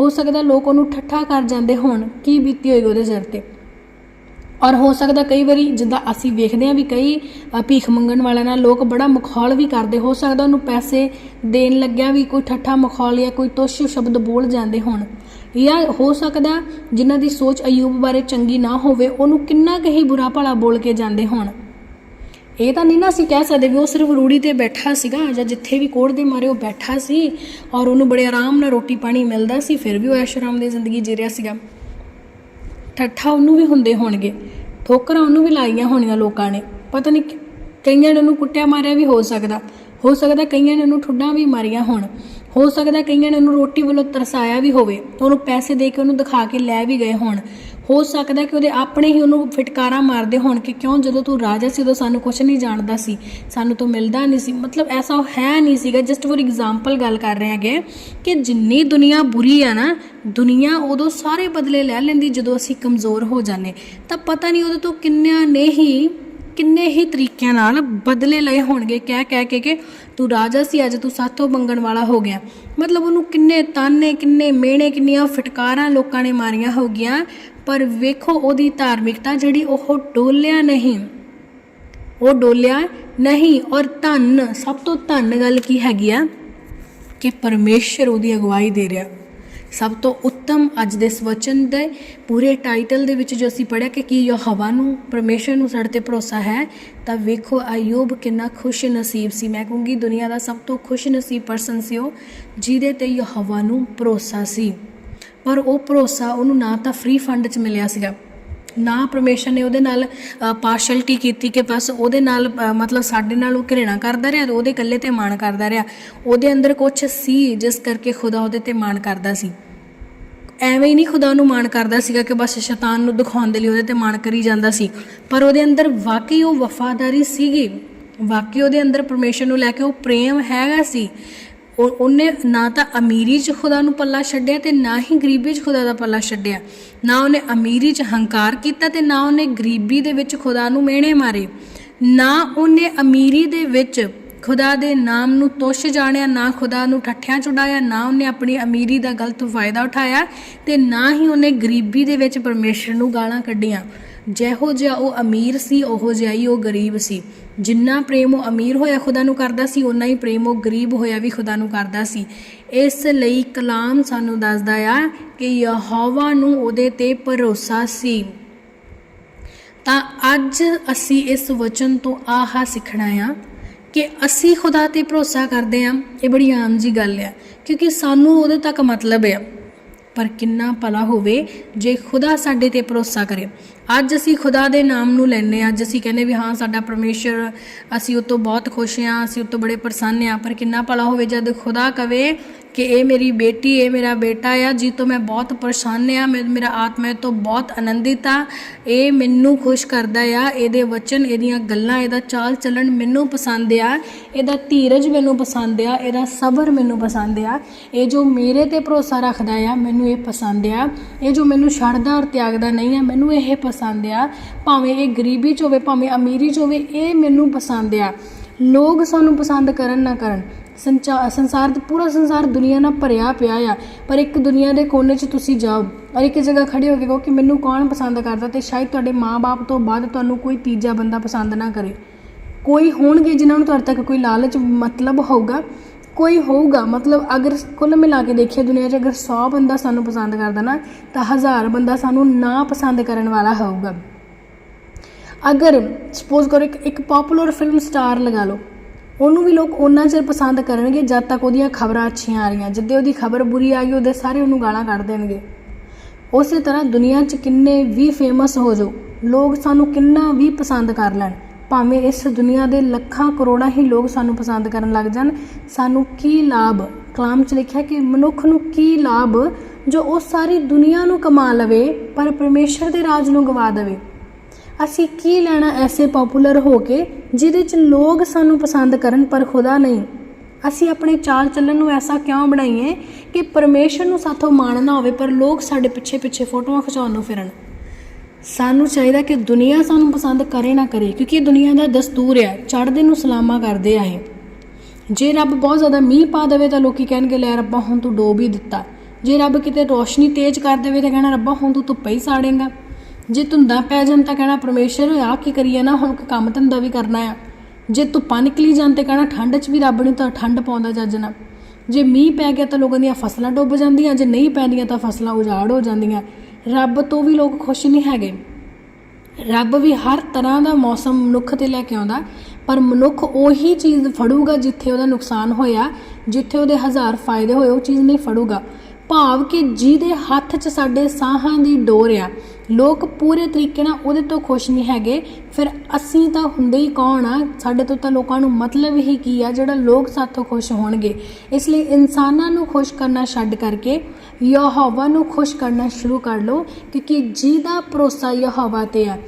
ਹੋ ਸਕਦਾ ਲੋਕ ਉਹਨੂੰ ਠੱਠਾ ਕਰ ਜਾਂਦੇ ਹੋਣ, ਕੀ ਬੀਤੀ ਹੋਏਗੀ ਉਹਦੇ ਸਿਰ ਤੇ? ਔਰ ਹੋ ਸਕਦਾ ਕਈ ਵਾਰੀ ਜਿੱਦਾਂ ਅਸੀਂ ਵੇਖਦੇ ਹਾਂ ਵੀ ਕਈ ਭੀਖ ਮੰਗਣ ਵਾਲਿਆਂ ਨਾਲ ਲੋਕ ਬੜਾ ਮਖੌਲ ਵੀ ਕਰਦੇ। ਹੋ ਸਕਦਾ ਉਹਨੂੰ ਪੈਸੇ ਦੇਣ ਲੱਗਿਆ ਵੀ ਕੋਈ ਠੱਠਾ ਮਖੌਲ ਜਾਂ ਕੋਈ ਤੁਸ਼ ਸ਼ਬਦ ਬੋਲ ਜਾਂਦੇ ਹੋਣ। ਜਾਂ ਹੋ ਸਕਦਾ ਜਿਨ੍ਹਾਂ ਦੀ ਸੋਚ ਅਯੂਬ ਬਾਰੇ ਚੰਗੀ ਨਾ ਹੋਵੇ, ਉਹਨੂੰ ਕਿੰਨਾ ਕੁ ਹੀ ਬੁਰਾ ਭਲਾ ਬੋਲ ਕੇ ਜਾਂਦੇ ਹੋਣ। ਇਹ ਤਾਂ ਨਹੀਂ ਨਾ ਅਸੀਂ ਕਹਿ ਸਕਦੇ ਵੀ ਉਹ ਸਿਰਫ ਰੂੜੀ ਤੇ ਬੈਠਾ ਸੀਗਾ ਜਾਂ ਜਿੱਥੇ ਵੀ ਕੋੜ ਦੇ ਮਾਰੇ ਉਹ ਬੈਠਾ ਸੀ ਔਰ ਉਹਨੂੰ ਬੜੇ ਆਰਾਮ ਨਾਲ ਰੋਟੀ ਪਾਣੀ ਮਿਲਦਾ ਸੀ, ਫਿਰ ਵੀ ਉਹ ਐਸ਼ਰਾਮ ਦੀ ਜ਼ਿੰਦਗੀ ਜੀ ਰਿਹਾ ਸੀਗਾ। ਠੱਠਾ ਉਹਨੂੰ ਵੀ ਹੁੰਦੇ ਹੋਣਗੇ। ਠੋਕਰਾਂ ਉਹਨੂੰ ਵੀ ਲਾਈਆਂ ਹੋਣੀਆਂ ਲੋਕਾਂ ਨੇ। ਪਤਾ ਨਹੀਂ ਕਈਆਂ ਨੇ ਉਹਨੂੰ ਕੁੱਟਿਆ ਮਾਰਿਆ ਵੀ ਹੋ ਸਕਦਾ। ਹੋ ਸਕਦਾ ਕਈਆਂ ਨੇ ਉਹਨੂੰ ਠੁੱਡਾਂ ਵੀ ਮਾਰੀਆਂ ਹੋਣ। ਹੋ ਸਕਦਾ ਕਈਆਂ ਨੇ ਉਹਨੂੰ ਰੋਟੀ ਵੱਲੋਂ ਤਰਸਾਇਆ ਵੀ ਹੋਵੇ। ਉਹਨੂੰ ਪੈਸੇ ਦੇ ਕੇ ਉਹਨੂੰ ਦਿਖਾ ਕੇ ਲੈ ਵੀ ਗਏ ਹੋਣ। ਹੋ ਸਕਦਾ ਕਿ ਉਹਦੇ ਆਪਣੇ ਹੀ ਉਹਨੂੰ ਫਟਕਾਰਾਂ ਮਾਰਦੇ ਹੋਣ ਕਿ ਕਿਉਂ ਜਦੋਂ ਤੂੰ ਰਾਜਾ ਸੀ ਉਦੋਂ ਸਾਨੂੰ ਕੁਝ ਨਹੀਂ ਜਾਣਦਾ ਸੀ, ਸਾਨੂੰ ਤੋਂ ਮਿਲਦਾ ਨਹੀਂ ਸੀ। ਮਤਲਬ ਐਸਾ ਹੈ ਨਹੀਂ ਸੀਗਾ। ਜਸਟ ਫੋਰ ਐਗਜ਼ਾਮਪਲ ਗੱਲ ਕਰ ਰਹੇ ਹੈਗੇ ਕਿ ਜਿੰਨੀ ਦੁਨੀਆ ਬੁਰੀ ਆ ਨਾ, ਦੁਨੀਆ ਉਦੋਂ ਸਾਰੇ ਬਦਲੇ ਲੈ ਲੈਂਦੀ ਜਦੋਂ ਅਸੀਂ ਕਮਜ਼ੋਰ ਹੋ ਜਾਂਦੇ। ਤਾਂ ਪਤਾ ਨਹੀਂ ਉਹਦੇ ਤੋਂ ਕਿੰਨਿਆਂ ਨੇ ਹੀ, ਕਿੰਨੇ ਹੀ ਤਰੀਕਿਆਂ ਨਾਲ ਬਦਲੇ ਲਏ ਹੋਣਗੇ। ਕਹਿ ਕਹਿ ਕੇ ਕਿ ਤੂੰ ਰਾਜਾ ਸੀ, ਅੱਜ ਤੂੰ ਸਾਥੋਂ ਮੰਗਣ ਵਾਲਾ ਹੋ ਗਿਆ। ਮਤਲਬ ਉਹਨੂੰ ਕਿੰਨੇ ਤਾਨੇ, ਕਿੰਨੇ ਮੇਣੇ ਕਿੰਨੀਆਂ ਫਟਕਾਰਾਂ ਲੋਕਾਂ ਨੇ ਮਾਰੀਆਂ ਹੋਗੀਆਂ ਪਰ ਵੇਖੋ ਉਹਦੀ ਧਾਰਮਿਕਤਾ ਜਿਹੜੀ ਉਹ ਡੋਲਿਆ ਨਹੀਂ। ਉਹ ਡੋਲਿਆ ਨਹੀਂ ਔਰ ਧੰਨ, ਸਭ ਤੋਂ ਧੰਨ ਗੱਲ ਕੀ ਹੈਗੀ ਆ? ਕਿ ਪਰਮੇਸ਼ਰ ਉਹਦੀ ਅਗਵਾਈ ਦੇ ਰਿਹਾ। ਸਭ ਤੋਂ ਉੱਤਮ ਅੱਜ ਦੇ ਸਵਚਨ ਦੇ ਪੂਰੇ ਟਾਈਟਲ ਦੇ ਵਿੱਚ ਜੋ ਅਸੀਂ ਪੜ੍ਹਿਆ ਕਿ ਕੀ ਯਹਵਾ ਨੂੰ, ਪਰਮੇਸ਼ਰ ਨੂੰ ਸਾਡੇ ਤੇ ਭਰੋਸਾ ਹੈ, ਤਾਂ ਵੇਖੋ ਅਯੂਬ ਕਿੰਨਾ ਖੁਸ਼ ਨਸੀਬ ਸੀ। ਮੈਂ ਕਹੂੰਗੀ ਦੁਨੀਆ ਦਾ ਸਭ ਤੋਂ ਖੁਸ਼ ਨਸੀਬ ਪਰਸਨ ਸੀ ਉਹ, ਜਿਹਦੇ ਤੇ ਯਹੋਵਾ ਨੂੰ ਭਰੋਸਾ ਸੀ। ਪਰ ਉਹ ਭਰੋਸਾ ਉਹਨੂੰ ਨਾ ਤਾਂ ਫ੍ਰੀ ਫੰਡ 'ਚ ਮਿਲਿਆ ਸੀਗਾ। ਨਾ ਪਰਮੇਸ਼ਰ ਨੇ ਉਹਦੇ ਨਾਲ ਪਾਰਸ਼ਲਟੀ ਕੀਤੀ ਕਿ ਬਸ ਉਹਦੇ ਨਾਲ ਮਤਲਬ ਸਾਡੇ ਨਾਲ ਉਹ ਘਿਰਣਾ ਕਰਦਾ ਰਿਹਾ ਤੇ ਉਹਦੇ ਇਕੱਲੇ ਤੇ ਮਾਣ ਕਰਦਾ ਰਿਹਾ। ਉਹਦੇ ਅੰਦਰ ਕੁਝ ਸੀ ਜਿਸ ਕਰਕੇ ਖੁਦਾ ਉਹਦੇ ਤੇ ਮਾਣ ਕਰਦਾ ਸੀ। ਐਵੇਂ ਹੀ ਨਹੀਂ ਖੁਦਾ ਨੂੰ ਮਾਣ ਕਰਦਾ ਸੀਗਾ ਕਿ ਬਸ ਸ਼ੈਤਾਨ ਨੂੰ ਦਿਖਾਉਣ ਦੇ ਲਈ ਉਹਦੇ ਤੇ ਮਾਣ ਕਰੀ ਜਾਂਦਾ ਸੀ। ਪਰ ਉਹਦੇ ਅੰਦਰ ਵਾਕਈ ਉਹ ਵਫਾਦਾਰੀ ਸੀਗੀ। ਵਾਕਈ ਉਹਦੇ ਅੰਦਰ ਪਰਮੇਸ਼ਰ ਨੂੰ ਲੈ ਕੇ ਉਹ ਪ੍ਰੇਮ ਹੈਗਾ ਸੀ। ਉਹ ਉਹਨੇ ਨਾ ਤਾਂ ਅਮੀਰੀ 'ਚ ਖੁਦਾ ਨੂੰ ਪੱਲਾ ਛੱਡਿਆ ਤੇ ਨਾ ਹੀ ਗਰੀਬੀ 'ਚ ਖੁਦਾ ਦਾ ਪੱਲਾ ਛੱਡਿਆ। ਨਾ ਉਹਨੇ ਅਮੀਰੀ 'ਚ ਹੰਕਾਰ ਕੀਤਾ ਤੇ ਨਾ ਉਹਨੇ ਗਰੀਬੀ ਦੇ ਵਿੱਚ ਖੁਦਾ ਨੂੰ ਮਿਹਣੇ ਮਾਰੇ। ਨਾ ਉਹਨੇ ਅਮੀਰੀ ਦੇ ਵਿੱਚ ਖੁਦਾ ਦੇ ਨਾਮ ਨੂੰ ਤੋਸ਼ ਜਾਣਿਆ, ਨਾ ਖੁਦਾ ਨੂੰ ਠੱਠਿਆਂ ਚੁੜਾਇਆ ਨਾ ਉਹਨੇ ਆਪਣੀ ਅਮੀਰੀ ਦਾ ਗਲਤ ਫਾਇਦਾ ਉਠਾਇਆ ਤੇ ਨਾ ਹੀ ਉਹਨੇ ਗਰੀਬੀ ਦੇ ਵਿੱਚ ਪਰਮੇਸ਼ਰ ਨੂੰ ਗਾਲਾਂ ਕੱਢੀਆਂ। ਜਿਹੋ ਜਿਹਾ ਉਹ ਅਮੀਰ ਸੀ, ਉਹੋ ਜਿਹਾ ਹੀ ਉਹ ਗਰੀਬ ਸੀ। ਜਿੰਨਾ ਪ੍ਰੇਮ ਉਹ ਅਮੀਰ ਹੋਇਆ ਖੁਦਾ ਨੂੰ ਕਰਦਾ ਸੀ ਉਨਾ ਹੀ ਪ੍ਰੇਮ ਉਹ ਗਰੀਬ ਹੋਇਆ ਵੀ ਖੁਦਾ ਨੂੰ ਕਰਦਾ ਸੀ। ਇਸ ਲਈ ਕਲਾਮ ਸਾਨੂੰ ਦੱਸਦਾ ਆ ਕਿ ਯਹੋਵਾ ਨੂੰ ਉਹਦੇ ਤੇ ਭਰੋਸਾ ਸੀ। ਤਾਂ ਅੱਜ ਅਸੀਂ ਇਸ ਵਚਨ ਤੋਂ ਆਹਾ ਸਿੱਖਣਾ ਆ ਕਿ ਅਸੀਂ ਖੁਦਾ ਤੇ ਭਰੋਸਾ ਕਰਦੇ ਆ। ਇਹ ਬੜੀ ਆਮ ਜੀ ਗੱਲ ਆ, ਕਿਉਂਕਿ ਸਾਨੂੰ ਉਹਦੇ ਤੱਕ ਮਤਲਬ ਆ। ਪਰ ਕਿੰਨਾ ਭਲਾ ਹੋਵੇ ਜੇ ਖੁਦਾ ਸਾਡੇ ਤੇ ਭਰੋਸਾ ਕਰੇ। ਅੱਜ ਅਸੀਂ ਖੁਦਾ ਦੇ ਨਾਮ ਨੂੰ ਲੈਨੇ ਆ ਅੱਜ ਅਸੀਂ ਕਹਿੰਦੇ ਵੀ ਹਾਂ, ਸਾਡਾ ਪਰਮੇਸ਼ਰ, ਅਸੀਂ ਉਹ ਤੋਂ ਬਹੁਤ ਖੁਸ਼ ਹਾਂ, ਅਸੀਂ ਉਹ ਤੋਂ ਬੜੇ ਪ੍ਰਸੰਨ ਹਾਂ। ਪਰ ਕਿੰਨਾ ਭਲਾ ਹੋਵੇ ਜਦ ਖੁਦਾ ਕਵੇ ਕਿ ਇਹ ਮੇਰੀ ਬੇਟੀ, ਇਹ ਮੇਰਾ ਬੇਟਾ ਆ, ਜੀ ਤੋਂ ਮੈਂ ਬਹੁਤ ਪ੍ਰਸੰਨ ਆ, ਮੈਂ- ਮੇਰਾ ਆਤਮਾ ਇਹ ਤੋਂ ਬਹੁਤ ਆਨੰਦਿਤ ਆ। ਇਹ ਮੈਨੂੰ ਖੁਸ਼ ਕਰਦਾ ਆ, ਇਹਦੇ ਵਚਨ, ਇਹਦੀਆਂ ਗੱਲਾਂ, ਇਹਦਾ ਚਾਲ ਚੱਲਣ ਮੈਨੂੰ ਪਸੰਦ ਆ, ਇਹਦਾ ਧੀਰਜ ਮੈਨੂੰ ਪਸੰਦ ਆ, ਇਹਦਾ ਸਬਰ ਮੈਨੂੰ ਪਸੰਦ ਆ। ਇਹ ਜੋ ਮੇਰੇ ਤੇ ਭਰੋਸਾ ਰੱਖਦਾ ਆ, ਮੈਨੂੰ ਇਹ ਪਸੰਦ ਆ। ਇਹ ਜੋ ਮੈਨੂੰ ਛੱਡਦਾ ਔਰ ਤਿਆਗਦਾ ਨਹੀਂ ਆ, ਮੈਨੂੰ ਇਹ ਪਸੰਦ ਆ। ਭਾਵੇਂ ਇਹ ਗਰੀਬੀ ਚ ਹੋਵੇ, ਭਾਵੇਂ ਅਮੀਰੀ ਚ ਹੋਵੇ, ਇਹ ਮੈਨੂੰ ਪਸੰਦ ਆ। ਲੋਕ ਸਾਨੂੰ ਪਸੰਦ ਕਰਨ ਨਾ ਕਰਨ। ਸੰਚਾ, ਸੰਸਾਰ ਦਾ, ਪੂਰਾ ਸੰਸਾਰ ਦੁਨੀਆ ਨਾਲ ਭਰਿਆ ਪਿਆ ਆ। ਪਰ ਇੱਕ ਦੁਨੀਆ ਦੇ ਕੋਨੇ 'ਚ ਤੁਸੀਂ ਜਾਓ। ਔਰ ਇੱਕ ਜਗ੍ਹਾ ਖੜੇ ਹੋ ਕੇ ਕਹੋ ਕਿ ਮੈਨੂੰ ਕੌਣ ਪਸੰਦ ਕਰਦਾ ਤੇ ਸ਼ਾਇਦ ਤੁਹਾਡੇ ਮਾਪੇ ਤੋਂ ਬਾਅਦ ਤੁਹਾਨੂੰ ਕੋਈ ਤੀਜਾ ਬੰਦਾ ਪਸੰਦ ਨਾ ਕਰੇ। ਕੋਈ ਹੋਣਗੇ ਜਿਨ੍ਹਾਂ ਨੂੰ ਤੁਹਾਡੇ ਤੱਕ ਕੋਈ ਲਾਲਚ ਮਤਲਬ ਹੋਊਗਾ? ਕੋਈ ਹੋਊਗਾ। ਮਤਲਬ ਅਗਰ ਕੁੱਲ ਮਿਲਾ ਕੇ ਦੇਖੀਏ ਦੁਨੀਆ 'ਚ ਅਗਰ 100 ਬੰਦਾ ਸਾਨੂੰ ਪਸੰਦ ਕਰਦਾ ਨਾ, ਤਾਂ ਹਜ਼ਾਰ ਬੰਦਾ ਸਾਨੂੰ ਨਾ ਪਸੰਦ ਕਰਨ ਵਾਲਾ ਹੋਊਗਾ। ਅਗਰ ਸਪੋਜ਼ ਕਰੋ ਇੱਕ ਇੱਕ ਪਪੂਲਰ ਫਿਲਮ ਸਟਾਰ ਲਗਾ ਲਓ। ਉਹਨੂੰ ਵੀ ਲੋਕ ਉਹਨਾਂ ਚਿਰ ਪਸੰਦ ਕਰਨਗੇ ਜਦ ਤੱਕ ਉਹਦੀਆਂ ਖਬਰਾਂ ਅੱਛੀਆਂ ਆ ਰਹੀਆਂ। ਜਿੱਦੇ ਉਹਦੀ ਖਬਰ ਬੁਰੀ ਆ ਗਈ, ਉਹਦੇ ਸਾਰੇ ਉਹਨੂੰ ਗਾਲਾਂ ਕੱਢ ਦੇਣਗੇ। ਉਸੇ ਤਰ੍ਹਾਂ ਦੁਨੀਆ 'ਚ ਕਿੰਨੇ ਵੀ ਫੇਮਸ ਹੋ ਜਾਓ, ਲੋਕ ਸਾਨੂੰ ਕਿੰਨਾ ਵੀ ਪਸੰਦ ਕਰ ਲੈਣ। ਭਾਵੇਂ ਇਸ ਦੁਨੀਆ ਦੇ ਲੱਖਾਂ ਕਰੋੜਾਂ ਹੀ ਲੋਕ ਸਾਨੂੰ ਪਸੰਦ ਕਰਨ ਲੱਗ ਜਾਣ, ਸਾਨੂੰ ਕੀ ਲਾਭ? ਕਲਾਮ 'ਚ ਲਿਖਿਆ ਕਿ ਮਨੁੱਖ ਨੂੰ ਕੀ ਲਾਭ? ਜੋ ਉਹ ਸਾਰੀ ਦੁਨੀਆ ਨੂੰ ਕਮਾ ਲਵੇ, ਪਰ ਪਰਮੇਸ਼ਰ ਦੇ ਰਾਜ ਨੂੰ ਗਵਾ ਦੇਵੇ। ਅਸੀਂ ਕੀ ਲੈਣਾ ਐਸੇ ਪਪੂਲਰ ਹੋ ਕੇ ਜਿਹਦੇ 'ਚ ਲੋਕ ਸਾਨੂੰ ਪਸੰਦ ਕਰਨ ਪਰ ਖੁਦਾ ਨਹੀਂ? ਅਸੀਂ ਆਪਣੇ ਚਾਲ ਚੱਲਣ ਨੂੰ ਐਸਾ ਕਿਉਂ ਬਣਾਈਏ ਕਿ ਪਰਮੇਸ਼ਰ ਨੂੰ ਸਾਥੋਂ ਮਾਣ ਨਾ ਹੋਵੇ ਪਰ ਲੋਕ ਸਾਡੇ ਪਿੱਛੇ ਪਿੱਛੇ ਫੋਟੋਆਂ ਖਿਚਾਉਣ ਨੂੰ ਫਿਰਨ? ਸਾਨੂੰ ਚਾਹੀਦਾ ਕਿ ਦੁਨੀਆ ਸਾਨੂੰ ਪਸੰਦ ਕਰੇ ਨਾ ਕਰੇ, ਕਿਉਂਕਿ ਇਹ ਦੁਨੀਆ ਦਾ ਦਸਤੂਰ ਹੈ, ਚੜ੍ਹਦੇ ਨੂੰ ਸਲਾਮਾ ਕਰਦੇ ਆ ਜੇ ਰੱਬ ਬਹੁਤ ਜ਼ਿਆਦਾ ਮੀਂਹ ਪਾ ਦੇਵੇ ਤਾਂ ਲੋਕੀ ਕਹਿਣਗੇ, ਲੈ ਰੱਬਾ ਹੁਣ ਤੂੰ ਡੋਬ ਹੀ ਦਿੱਤਾ। ਜੇ ਰੱਬ ਕਿਤੇ ਰੋਸ਼ਨੀ ਤੇਜ਼ ਕਰ ਦੇਵੇ ਤਾਂ ਕਹਿਣਾ, ਰੱਬਾ ਹੁਣ ਤੂੰ ਧੁੱਪੇ ਹੀ ਸਾੜੇਂਗਾ। ਜੇ ਧੁੰਦਾਂ ਪੈ ਜਾਣ ਤਾਂ ਕਹਿਣਾ ਪਰਮੇਸ਼ਰ ਆ ਕੀ ਕਰੀਏ ਨਾ, ਹੁਣ ਕੰਮ ਧੰਦਾ ਵੀ ਕਰਨਾ ਆ। ਜੇ ਧੁੱਪਾਂ ਨਿਕਲੀ ਜਾਣ ਤੇ ਕਹਿਣਾ ਠੰਡ 'ਚ ਵੀ ਰੱਬ ਨਹੀਂ ਤਾਂ ਠੰਡ ਪਾਉਂਦਾ ਚੱਜ ਨਾਲ। ਜੇ ਮੀਂਹ ਪੈ ਗਿਆ ਤਾਂ ਲੋਕਾਂ ਦੀਆਂ ਫਸਲਾਂ ਡੁੱਬ ਜਾਂਦੀਆਂ, ਜੇ ਨਹੀਂ ਪੈਂਦੀਆਂ ਤਾਂ ਫਸਲਾਂ ਉਜਾੜ ਹੋ ਜਾਂਦੀਆਂ। ਰੱਬ ਤੋਂ ਵੀ ਲੋਕ ਖੁਸ਼ ਨਹੀਂ ਹੈਗੇ। ਰੱਬ ਵੀ ਹਰ ਤਰ੍ਹਾਂ ਦਾ ਮੌਸਮ ਮਨੁੱਖ ਤੇ ਲੈ ਕੇ ਆਉਂਦਾ, ਪਰ ਮਨੁੱਖ ਉਹੀ ਚੀਜ਼ ਫੜੂਗਾ ਜਿੱਥੇ ਉਹਦਾ ਨੁਕਸਾਨ ਹੋਇਆ, ਜਿੱਥੇ ਉਹਦੇ ਹਜ਼ਾਰ ਫਾਇਦੇ ਹੋਏ, ਉਹ ਚੀਜ਼ ਨਹੀਂ ਫੜੂਗਾ। ਭਾਵ ਕਿ ਜਿਹਦੇ ਹੱਥ 'ਚ ਸਾਡੇ ਸਾਹਾਂ ਦੀ ਡੋਰ ਆ ਲੋਕ ਪੂਰੇ ਤਰੀਕੇ ਨਾਲ ਉਹਦੇ ਤੋਂ ਖੁਸ਼ ਨਹੀਂ ਹੈਗੇ। ਫਿਰ ਅਸੀਂ ਤਾਂ ਹੁੰਦੇ ਹੀ ਕੌਣ ਆ? ਸਾਡੇ ਤੋਂ ਤਾਂ ਲੋਕਾਂ ਨੂੰ ਮਤਲਬ ਹੀ ਕੀ ਆ? ਜਿਹੜਾ ਲੋਕ ਸਾਥੋਂ ਖੁਸ਼ ਹੋਣਗੇ। ਇਸ ਲਈ ਇਨਸਾਨਾਂ ਨੂੰ ਖੁਸ਼ ਕਰਨਾ ਛੱਡ ਕਰਕੇ ਯਹੋਵਾ ਨੂੰ ਖੁਸ਼ ਕਰਨਾ ਸ਼ੁਰੂ ਕਰ ਲਓ, ਕਿਉਂਕਿ ਜਿਹਦਾ ਭਰੋਸਾ ਯਹੋਵਾ ਤੇ ਆ,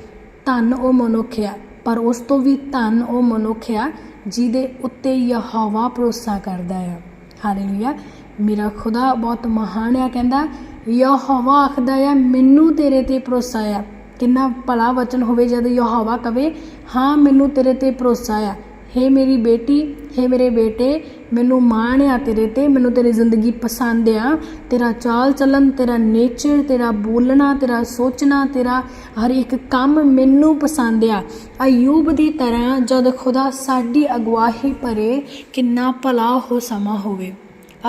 ਧੰਨ ਉਹ ਮਨੁੱਖ ਆ। ਪਰ ਉਸ ਤੋਂ ਵੀ ਧੰਨ ਉਹ ਮਨੁੱਖ ਆ, ਜਿਹਦੇ ਉੱਤੇ ਯਹੋਵਾ ਭਰੋਸਾ ਕਰਦਾ ਆ। ਹਾਲੇਲੂਇਆ ਮੇਰਾ ਖੁਦਾ ਬਹੁਤ ਮਹਾਨ ਆ, ਕਹਿੰਦਾ ਯਹੋਵਾ ਆਖਦਾ ਆ ਮੈਨੂੰ ਤੇਰੇ ਤੇ ਭਰੋਸਾ ਆ। ਕਿੰਨਾ ਭਲਾ ਵਚਨ ਹੋਵੇ ਜਦ ਯਹੋਵਾ ਕਵੇ ਹਾਂ, ਮੈਨੂੰ ਤੇਰੇ ਤੇ ਭਰੋਸਾ ਆ। ਹੇ ਮੇਰੀ ਬੇਟੀ, ਹੇ ਮੇਰੇ ਬੇਟੇ, ਮੈਨੂੰ ਮਾਣ ਆ ਤੇਰੇ ਤੇ, ਮੈਨੂੰ ਤੇਰੀ ਜ਼ਿੰਦਗੀ ਪਸੰਦ ਆ। ਤੇਰਾ ਚਾਲ ਚੱਲਣ, ਤੇਰਾ ਨੇਚਰ ਤੇਰਾ ਬੋਲਣਾ, ਤੇਰਾ ਸੋਚਣਾ, ਤੇਰਾ ਹਰ ਇੱਕ ਕੰਮ ਮੈਨੂੰ ਪਸੰਦ ਆ। ਅਯੂਬ ਦੀ ਤਰ੍ਹਾਂ ਜਦ ਖੁਦਾ ਸਾਡੀ ਅਗਵਾਹੀ ਭਰੇ, ਕਿੰਨਾ ਭਲਾ ਹੋ ਸਮਾਂ ਹੋਵੇ।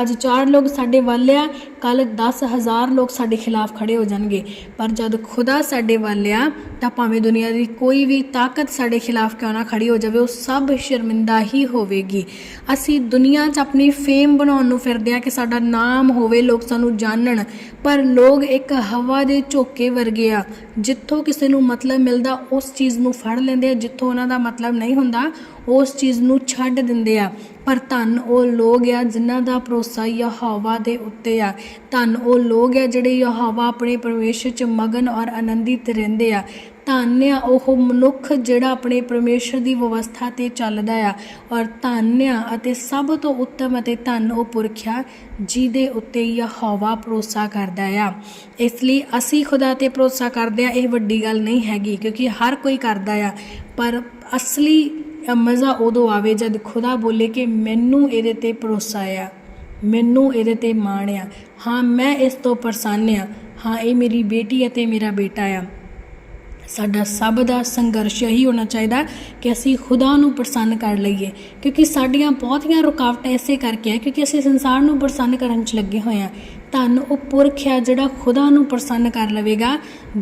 ਅੱਜ ਚਾਰ ਲੋਕ ਸਾਡੇ ਵੱਲ ਆ ਕੱਲ 10000 ਲੋਕ ਸਾਡੇ ਖਿਲਾਫ ਖੜੇ ਹੋ ਜਾਣਗੇ। ਪਰ ਜਦ ਖੁਦਾ ਸਾਡੇ ਵੱਲ ਆ, ਤਾਂ ਭਾਵੇਂ ਦੁਨੀਆ ਦੀ ਕੋਈ ਵੀ ਤਾਕਤ ਸਾਡੇ ਖਿਲਾਫ ਕਿਉਂ ਨਾ ਖੜੀ ਹੋ ਜਾਵੇ, ਉਹ ਸਭ ਸ਼ਰਮਿੰਦਾ ਹੀ ਹੋਵੇਗੀ। ਅਸੀਂ ਦੁਨੀਆ 'ਚ ਆਪਣੀ ਫੇਮ ਬਣਾਉਣ ਨੂੰ ਫਿਰਦੇ ਆ ਕਿ ਸਾਡਾ ਨਾਮ ਹੋਵੇ, ਲੋਕ ਸਾਨੂੰ ਜਾਣਨ ਪਰ ਲੋਕ ਇੱਕ ਹਵਾ ਦੇ ਝੋਕੇ ਵਰਗੇ ਆ। ਜਿੱਥੋਂ ਕਿਸੇ ਨੂੰ ਮਤਲਬ ਮਿਲਦਾ, ਉਸ ਚੀਜ਼ ਨੂੰ ਫੜ ਲੈਂਦੇ ਆ, ਜਿੱਥੋਂ ਉਹਨਾਂ ਦਾ ਮਤਲਬ ਨਹੀਂ ਹੁੰਦਾ ਉਸ ਚੀਜ਼ ਨੂੰ ਛੱਡ ਦਿੰਦੇ ਆ। ਪਰ ਧੰਨ ਉਹ ਲੋਕ ਆ ਜਿਨ੍ਹਾਂ ਦਾ ਭਰੋਸਾ ਯਹੋਵਾ ਦੇ ਉੱਤੇ ਆ। ਧੰਨ ਉਹ ਲੋਕ ਆ ਜਿਹੜੇ ਯਹੋਵਾ ਆਪਣੇ ਪਰਮੇਸ਼ਰ 'ਚ ਮਗਨ ਔਰ ਆਨੰਦਿਤ ਰਹਿੰਦੇ ਆ। ਧੰਨ ਆ ਉਹ ਮਨੁੱਖ ਜਿਹੜਾ ਆਪਣੇ ਪਰਮੇਸ਼ਰ ਦੀ ਵਿਵਸਥਾ ਤੇ ਚੱਲਦਾ ਆ। ਔਰ ਧੰਨ ਆ ਅਤੇ ਸਭ ਤੋਂ ਉੱਤਮ ਅਤੇ ਧੰਨ ਉਹ ਪੁਰਖ ਆ ਜਿਹਦੇ ਉੱਤੇ ਯਹੋਵਾ ਭਰੋਸਾ ਕਰਦਾ ਆ। ਇਸ ਲਈ ਅਸੀਂ ਖੁਦਾ ਤੇ ਭਰੋਸਾ ਕਰਦੇ ਆ, ਇਹ ਵੱਡੀ ਗੱਲ ਨਹੀਂ ਹੈਗੀ ਕਿਉਂਕਿ ਹਰ ਕੋਈ ਕਰਦਾ ਆ। ਪਰ ਅਸਲੀ ਮਜ਼ਾ ਉਦੋਂ ਆਵੇ ਜਦ ਖੁਦਾ ਬੋਲੇ ਕਿ ਮੈਨੂੰ ਇਹਦੇ ਤੇ ਭਰੋਸਾ ਆ, ਮੈਨੂੰ ਇਹਦੇ ਤੇ ਮਾਣ ਆ। ਹਾਂ, ਮੈਂ ਇਸ ਤੋਂ ਪ੍ਰਸੰਨ ਆ। ਹਾਂ, ਇਹ ਮੇਰੀ ਬੇਟੀ ਅਤੇ ਮੇਰਾ ਬੇਟਾ ਆ। ਸਾਡਾ ਸਭ ਦਾ ਸੰਘਰਸ਼ ਇਹੀ ਹੋਣਾ ਚਾਹੀਦਾ ਕਿ ਅਸੀਂ ਖੁਦਾ ਨੂੰ ਪ੍ਰਸੰਨ ਕਰ ਲਈਏ, ਕਿਉਂਕਿ ਸਾਡੀਆਂ ਬਹੁਤੀਆਂ ਰੁਕਾਵਟਾਂ ਇਸੇ ਕਰਕੇ ਆ, ਕਿਉਂਕਿ ਅਸੀਂ ਸੰਸਾਰ ਨੂੰ ਪ੍ਰਸੰਨ ਕਰਨ 'ਚ ਲੱਗੇ ਹੋਏ ਆ। ਧੰਨ ਉਹ ਪੁਰਖ ਆ ਜਿਹੜਾ ਖੁਦਾ ਨੂੰ ਪ੍ਰਸੰਨ ਕਰ ਲਵੇਗਾ,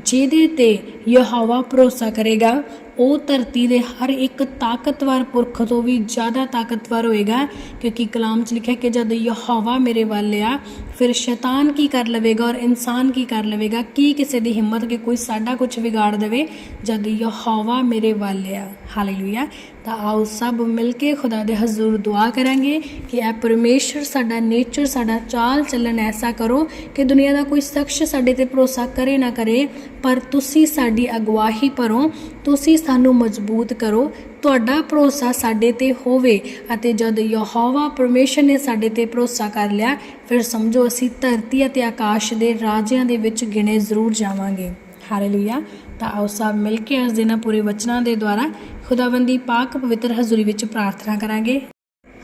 ਜਿਹਦੇ ਤੇ ਯਹੋਵਾ ਭਰੋਸਾ ਕਰੇਗਾ। ਉਹ ਧਰਤੀ ਦੇ ਹਰ ਇੱਕ ਤਾਕਤਵਰ ਪੁਰਖ ਤੋਂ ਵੀ ਜ਼ਿਆਦਾ ਤਾਕਤਵਰ ਹੋਏਗਾ ਕਿਉਂਕਿ ਕਲਾਮ 'ਚ ਲਿਖਿਆ ਕਿ ਜਦ ਯਹੋਵਾ ਮੇਰੇ ਵੱਲ ਆ ਫਿਰ ਸ਼ੈਤਾਨ ਕੀ ਕਰ ਲਵੇਗਾ ਔਰ ਇਨਸਾਨ ਕੀ ਕਰ ਲਵੇਗਾ? ਕੀ ਕਿਸੇ ਦੀ ਹਿੰਮਤ ਕਿ ਕੋਈ ਸਾਡਾ ਕੁਝ ਵਿਗਾੜ ਦੇਵੇ ਜਦ ਯਹੋਵਾ ਮੇਰੇ ਵੱਲ ਆ? ਹਾਲੇਲੂਇਆ ਤਾਂ ਆਓ ਸਭ ਮਿਲ ਕੇ ਖੁਦਾ ਦੇ ਹਜ਼ੂਰ ਦੁਆ ਕਰਾਂਗੇ ਕਿ ਇਹ ਪਰਮੇਸ਼ਰ ਸਾਡਾ ਨੇਚਰ ਸਾਡਾ ਚਾਲ ਚੱਲਣ ਐਸਾ ਕਰੋ ਕਿ ਦੁਨੀਆ ਦਾ ਕੋਈ ਸ਼ਖਸ ਸਾਡੇ ਤੇ ਭਰੋਸਾ ਕਰੇ ਨਾ ਕਰੇ, ਪਰ ਤੁਸੀਂ ਸਾਡੀ ਅਗਵਾਹੀ ਭਰੋ, ਤੁਸੀਂ ਸਾਨੂੰ ਮਜ਼ਬੂਤ ਕਰੋ, ਤੁਹਾਡਾ ਭਰੋਸਾ ਸਾਡੇ ਤੇ ਹੋਵੇ ਅਤੇ ਜਦ ਯਹੋਵਾ ਪਰਮੇਸ਼ਰ ਨੇ ਸਾਡੇ ਤੇ ਭਰੋਸਾ ਕਰ ਲਿਆ ਫਿਰ ਸਮਝੋ ਅਸੀਂ ਧਰਤੀ ਅਤੇ ਆਕਾਸ਼ ਦੇ ਰਾਜਿਆਂ ਦੇ ਵਿੱਚ ਗਿਣੇ ਜ਼ਰੂਰ ਜਾਵਾਂਗੇ। ਹਾਲੇਲੂਇਆ। ਤਾਂ ਆਓ ਸਭ ਮਿਲ ਕੇ ਅੱਜ ਦਿਨਾਂ ਪੂਰੇ ਵਚਨਾਂ ਦੇ ਦੁਆਰਾ ਖੁਦਾਵੰਦੀ ਪਾਕ ਪਵਿੱਤਰ ਹਜ਼ੂਰੀ ਵਿੱਚ ਪ੍ਰਾਰਥਨਾ ਕਰਾਂਗੇ।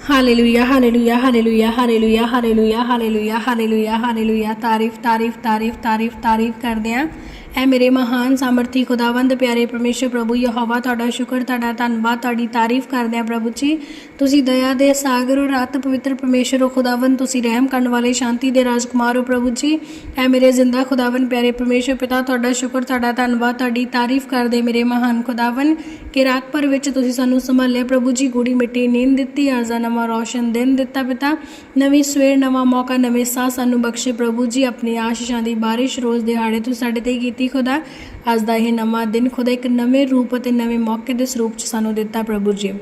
Hallelujah hallelujah hallelujah hallelujah hallelujah hallelujah hallelujah hallelujah. ਤਾਰੀਫ ਤਾਰੀਫ ਤਾਰੀਫ ਤਾਰੀਫ ਤਾਰੀਫ ਕਰਦੇ ਹਾਂ ਐ ਮੇਰੇ ਮਹਾਨ ਸਾਮਰਥੀ ਖੁਦਾਵੰਦ ਪਿਆਰੇ ਪਰਮੇਸ਼ਰ ਪ੍ਰਭੂ ਯਹੋਵਾ, ਤੁਹਾਡਾ ਸ਼ੁਕਰ, ਤੁਹਾਡਾ ਧੰਨਵਾਦ, ਤੁਹਾਡੀ ਤਾਰੀਫ ਕਰਦੇ ਹਾਂ ਪ੍ਰਭੂ ਜੀ। ਤੁਸੀਂ ਦਇਆ ਦੇ ਸਾਗਰ ਹੋ ਰਾਤ ਪਵਿੱਤਰ ਪਰਮੇਸ਼ਰ ਹੋ ਖੁਦਾਵੰਦ, ਤੁਸੀਂ ਰਹਿਮ ਕਰਨ ਵਾਲੇ ਸ਼ਾਂਤੀ ਦੇ ਰਾਜਕੁਮਾਰ ਹੋ ਪ੍ਰਭੂ ਜੀ। ਐ ਮੇਰੇ ਜ਼ਿੰਦਾ ਖੁਦਾਵੰਦ ਪਿਆਰੇ ਪਰਮੇਸ਼ਰ ਪਿਤਾ, ਤੁਹਾਡਾ ਸ਼ੁਕਰ, ਤੁਹਾਡਾ ਧੰਨਵਾਦ, ਤੁਹਾਡੀ ਤਾਰੀਫ ਕਰਦੇ ਮੇਰੇ ਮਹਾਨ ਖੁਦਾਵੰਦ, ਕਿ ਰਾਤ ਭਰ ਵਿੱਚ ਤੁਸੀਂ ਸਾਨੂੰ ਸੰਭਾਲਿਆ ਪ੍ਰਭੂ ਜੀ ਗੂੜੀ ਮਿੱਟੀ ਨੀਂਦ ਦਿੱਤੀ ਅੱਜ ਨਵਾਂ ਰੌਸ਼ਨ ਦਿਨ ਦਿੱਤਾ ਪਿਤਾ। ਨਵੀਂ ਸਵੇਰ, ਨਵਾਂ ਮੌਕਾ, ਨਵੇਂ ਸਾਹ ਸਾਨੂੰ ਬਖਸ਼ੇ ਪ੍ਰਭੂ ਜੀ, ਆਪਣੀ ਆਸ਼ੀਸ਼ਾਂ ਦੀ ਬਾਰਿਸ਼ ਰੋਜ਼ ਦਿਹਾੜੇ ਤੋਂ ਸਾਡੇ ਤੇ ਕੀਤੀ ਖੁਦਾ, ਅੱਜ ਦਾ ਇਹ ਨਵਾਂ ਦਿਨ ਖੁਦਾ ਇੱਕ ਨਵੇਂ ਰੂਪ ਅਤੇ ਨਵੇਂ ਮੌਕੇ ਦੇ ਸਰੂਪ ਚ ਸਾਨੂੰ ਦਿੱਤਾ ਪ੍ਰਭੂ ਜੀ।